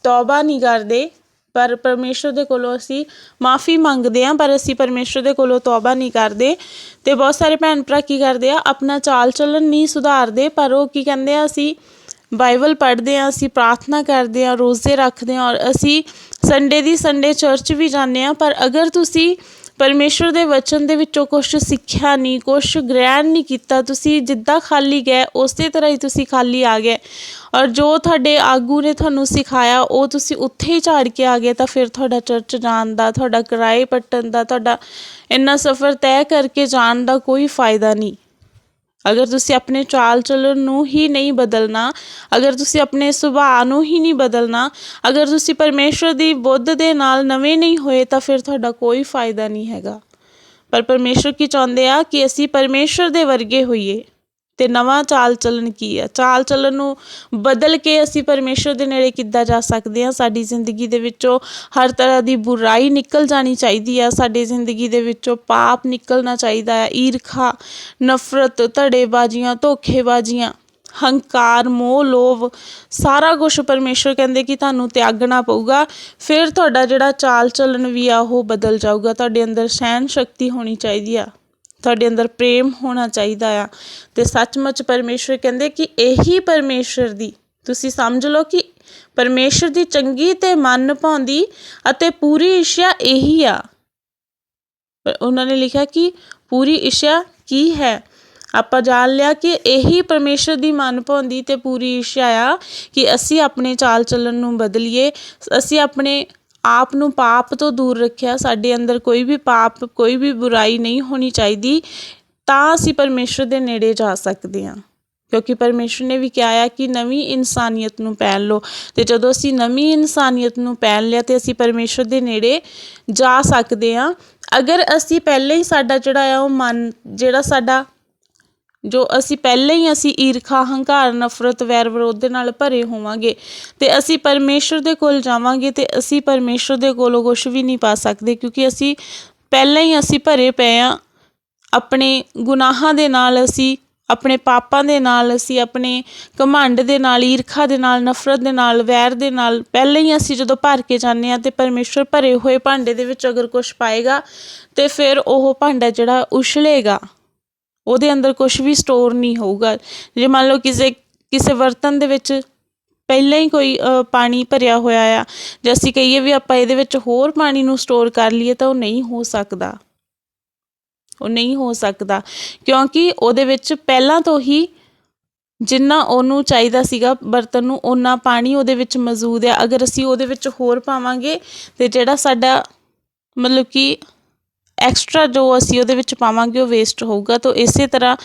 ਤੌਬਾ ਨਹੀਂ ਕਰਦੇ, ਪਰ ਪਰਮੇਸ਼ਰ ਦੇ ਕੋਲੋਂ ਅਸੀਂ ਮਾਫੀ ਮੰਗਦੇ ਆਂ ਪਰ ਅਸੀਂ ਪਰਮੇਸ਼ਰ ਦੇ ਕੋਲੋਂ ਤੌਬਾ ਨਹੀਂ ਕਰਦੇ। ਤੇ ਬਹੁਤ ਸਾਰੇ ਭੈਣ ਭਰਾ ਕੀ ਕਰਦੇ ਆ, ਆਪਣਾ ਚਾਲ ਚੱਲਣ ਨਹੀਂ ਸੁਧਾਰਦੇ, ਪਰ ਉਹ ਕੀ ਕਹਿੰਦੇ ਆ, ਅਸੀਂ ਬਾਈਬਲ ਪੜ੍ਹਦੇ ਆ ਅਸੀਂ ਪ੍ਰਾਰਥਨਾ ਕਰਦੇ ਆ ਰੋਜ਼ੇ ਰੱਖਦੇ ਆ ਔਰ ਅਸੀਂ ਸੰਡੇ ਦੀ ਸੰਡੇ ਚਰਚ ਵੀ ਜਾਂਦੇ ਆ ਪਰ ਅਗਰ ਤੁਸੀਂ ਪਰਮੇਸ਼ਰ ਦੇ ਵਚਨ ਦੇ ਵਿੱਚੋਂ ਕੁਛ ਸਿੱਖਿਆ ਨਹੀਂ, ਕੁਛ ਗ੍ਰਹਿਣ ਨਹੀਂ ਕੀਤਾ। ਤੁਸੀਂ ਜਿੱਦਾਂ ਖਾਲੀ ਗਏ, ਉਸੇ ਤਰ੍ਹਾਂ ਹੀ ਤੁਸੀਂ ਖਾਲੀ ਆ ਗਏ। ਔਰ ਜੋ ਤੁਹਾਡੇ ਆਗੂ ਨੇ ਤੁਹਾਨੂੰ ਸਿਖਾਇਆ, ਉਹ ਤੁਸੀਂ ਉੱਥੇ ਹੀ ਝਾੜ ਕੇ ਆ ਗਏ ਤਾਂ ਫਿਰ ਤੁਹਾਡਾ ਚਰਚ ਜਾਣ ਦਾ, ਤੁਹਾਡਾ ਕਿਰਾਏ ਪੱਟਣ ਦਾ, ਤੁਹਾਡਾ ਇੰਨਾ ਸਫ਼ਰ ਤੈਅ ਕਰਕੇ ਜਾਣ ਦਾ ਕੋਈ ਫਾਇਦਾ ਨਹੀਂ। ਅਗਰ ਤੁਸੀਂ ਆਪਣੇ ਚਾਲ ਚੱਲਣ ਨੂੰ ਹੀ ਨਹੀਂ ਬਦਲਣਾ, ਅਗਰ ਤੁਸੀਂ ਆਪਣੇ ਸੁਭਾਅ ਨੂੰ ਹੀ ਨਹੀਂ ਬਦਲਣਾ, ਅਗਰ ਤੁਸੀਂ ਪਰਮੇਸ਼ਰ ਦੀ ਬੁੱਧ ਦੇ ਨਾਲ ਨਵੇਂ ਨਹੀਂ ਹੋਏ, ਤਾਂ ਫਿਰ ਤੁਹਾਡਾ ਕੋਈ ਫਾਇਦਾ ਨਹੀਂ ਹੈਗਾ। ਪਰ ਪਰਮੇਸ਼ਰ ਕੀ ਚਾਹੁੰਦੇ ਆ ਕਿ ਅਸੀਂ ਪਰਮੇਸ਼ਰ ਦੇ ਵਰਗੇ ਹੋਈਏ? ਤੇ ਨਵਾਂ ਚਾਲ ਚੱਲਣ ਕੀ ਆ ਚਾਲ ਚੱਲਣ ਨੂੰ ਬਦਲ ਕੇ ਅਸੀਂ ਪਰਮੇਸ਼ਰ ਦੇ ਨੇੜੇ ਕਿੱਦਾਂ ਜਾ ਸਕਦੇ ਹਾਂ? ਸਾਡੀ ਜ਼ਿੰਦਗੀ ਦੇ ਵਿੱਚੋਂ ਹਰ ਤਰ੍ਹਾਂ ਦੀ ਬੁਰਾਈ ਨਿਕਲ ਜਾਣੀ ਚਾਹੀਦੀ ਆ ਸਾਡੀ ਜ਼ਿੰਦਗੀ ਦੇ ਵਿੱਚੋਂ ਪਾਪ ਨਿਕਲਣਾ ਚਾਹੀਦਾ ਹੈ। ਈਰਖਾ, ਨਫ਼ਰਤ, ਧੜੇਬਾਜ਼ੀਆਂ, ਧੋਖੇਬਾਜ਼ੀਆਂ, ਹੰਕਾਰ, ਮੋਹ, ਲੋਭ, ਸਾਰਾ ਕੁਝ ਪਰਮੇਸ਼ਰ ਕਹਿੰਦੇ ਕਿ ਤੁਹਾਨੂੰ ਤਿਆਗਣਾ ਪਊਗਾ। ਫਿਰ ਤੁਹਾਡਾ ਜਿਹੜਾ ਚਾਲ ਚੱਲਣ ਵੀ ਆ, ਉਹ ਬਦਲ ਜਾਊਗਾ। ਤੁਹਾਡੇ ਅੰਦਰ ਸਹਿਣ ਸ਼ਕਤੀ ਹੋਣੀ ਚਾਹੀਦੀ ਆ। ਤੁਹਾਡੇ ਅੰਦਰ ਪ੍ਰੇਮ ਹੋਣਾ ਚਾਹੀਦਾ ਆ। ਤੇ ਸੱਚਮੁੱਚ ਪਰਮੇਸ਼ਰ ਕਹਿੰਦੇ ਕਿ ਇਹੀ ਪਰਮੇਸ਼ਰ ਦੀ, ਤੁਸੀਂ ਸਮਝ ਲਓ ਕਿ ਪਰਮੇਸ਼ਰ ਦੀ ਚੰਗੀ ਤੇ ਮਨ ਭਾਉਂਦੀ ਅਤੇ ਪੂਰੀ ਇੱਛਾ ਇਹੀ ਆ। ਉਹਨਾਂ ਨੇ ਲਿਖਿਆ ਕਿ ਪੂਰੀ ਇੱਛਾ ਕੀ ਹੈ? ਆਪਾਂ ਜਾਣ ਲਿਆ ਕਿ ਇਹੀ ਪਰਮੇਸ਼ਰ ਦੀ ਮਨ ਭਾਉਂਦੀ ਤੇ ਪੂਰੀ ਇੱਛਾ ਆ ਕਿ ਅਸੀਂ ਆਪਣੇ ਚਾਲ ਚੱਲਣ ਨੂੰ ਬਦਲੀਏ, ਅਸੀਂ ਆਪਣੇ ਆਪ ਨੂੰ ਪਾਪ ਤੋਂ ਦੂਰ ਰੱਖਿਆ, ਸਾਡੇ ਅੰਦਰ ਕੋਈ ਵੀ ਪਾਪ, ਕੋਈ ਵੀ ਬੁਰਾਈ ਨਹੀਂ ਹੋਣੀ ਚਾਹੀਦੀ, ਤਾਂ ਅਸੀਂ ਪਰਮੇਸ਼ਰ ਦੇ ਨੇੜੇ ਜਾ ਸਕਦੇ ਹਾਂ। ਕਿਉਂਕਿ ਪਰਮੇਸ਼ਰ ਨੇ ਵੀ ਕਿਹਾ ਆ ਕਿ ਨਵੀਂ ਇਨਸਾਨੀਅਤ ਨੂੰ ਪਹਿਨ ਲਓ। ਤੇ ਜਦੋਂ ਅਸੀਂ ਨਵੀਂ ਇਨਸਾਨੀਅਤ ਨੂੰ ਪਹਿਨ ਲਿਆ ਤੇ ਅਸੀਂ ਪਰਮੇਸ਼ਰ ਦੇ ਨੇੜੇ ਜਾ ਸਕਦੇ ਹਾਂ, ਅਗਰ ਅਸੀਂ ਪਹਿਲੇ ਹੀ ਸਾਡਾ ਜਿਹੜਾ ਆ ਉਹ ਮਨ, ਜਿਹੜਾ ਸਾਡਾ ਜੋ ਅਸੀਂ ਪਹਿਲਾਂ ਹੀ ਅਸੀਂ ਈਰਖਾ, ਹੰਕਾਰ, ਨਫ਼ਰਤ, ਵੈਰ ਵਿਰੋਧ ਦੇ ਨਾਲ ਭਰੇ ਹੋਵਾਂਗੇ ਤੇ ਅਸੀਂ ਪਰਮੇਸ਼ਰ ਦੇ ਕੋਲ ਜਾਵਾਂਗੇ ਤੇ ਅਸੀਂ ਪਰਮੇਸ਼ਰ ਦੇ ਕੋਲੋਂ ਕੁਝ ਵੀ ਨਹੀਂ ਪਾ ਸਕਦੇ ਕਿਉਂਕਿ ਅਸੀਂ ਪਹਿਲਾਂ ਹੀ ਅਸੀਂ ਭਰੇ ਪਏ ਆ ਆਪਣੇ ਗੁਨਾਹਾਂ ਦੇ ਨਾਲ ਅਸੀਂ, ਆਪਣੇ ਪਾਪਾਂ ਦੇ ਨਾਲ ਅਸੀਂ, ਆਪਣੇ ਘਮੰਡ ਦੇ ਨਾਲ, ਈਰਖਾ ਦੇ ਨਾਲ, ਨਫ਼ਰਤ ਦੇ ਨਾਲ, ਵੈਰ ਦੇ ਨਾਲ ਪਹਿਲਾਂ ਹੀ ਅਸੀਂ ਜਦੋਂ ਭਰ ਕੇ ਜਾਂਦੇ ਆ ਤੇ ਪਰਮੇਸ਼ਰ ਭਰੇ ਹੋਏ ਭਾਂਡੇ ਦੇ ਵਿੱਚ ਅਗਰ ਕੁਝ ਪਾਏਗਾ ਤੇ ਫਿਰ ਉਹ ਭਾਂਡਾ ਜਿਹੜਾ ਉਛਲੇਗਾ। ਉਹਦੇ ਅੰਦਰ ਕੁਛ ਵੀ ਸਟੋਰ ਨਹੀਂ ਹੋਊਗਾ। ਜੇ ਮੰਨ ਲਓ ਕਿਸੇ ਕਿਸੇ ਬਰਤਨ ਦੇ ਵਿੱਚ ਪਹਿਲਾਂ ਹੀ ਕੋਈ ਪਾਣੀ ਭਰਿਆ ਹੋਇਆ ਆ, ਜੇ ਅਸੀਂ ਕਹੀਏ ਵੀ ਆਪਾਂ ਇਹਦੇ ਵਿੱਚ ਹੋਰ ਪਾਣੀ ਨੂੰ ਸਟੋਰ ਕਰ ਲਈਏ ਤਾਂ ਉਹ ਨਹੀਂ ਹੋ ਸਕਦਾ। ਉਹ ਨਹੀਂ ਹੋ ਸਕਦਾ। ਕਿਉਂਕਿ ਉਹਦੇ ਵਿੱਚ ਪਹਿਲਾਂ ਤੋਂ ਹੀ ਜਿੰਨਾ ਉਹਨੂੰ ਚਾਹੀਦਾ ਸੀਗਾ ਬਰਤਨ ਨੂੰ, ਓਨਾ ਪਾਣੀ ਉਹਦੇ ਵਿੱਚ ਮੌਜੂਦ ਹੈ ਅਗਰ ਅਸੀਂ ਉਹਦੇ ਵਿੱਚ ਹੋਰ ਪਾਵਾਂਗੇ ਤੇ ਜਿਹੜਾ ਸਾਡਾ ਮਤਲਬ ਕਿ ਐਕਸਟਰਾ ਜੋ ਅਸੀਂ ਉਹਦੇ ਵਿੱਚ ਪਾਵਾਂਗੇ ਉਹ ਵੇਸਟ ਹੋਊਗਾ। ਤਾਂ ਇਸੇ ਤਰ੍ਹਾਂ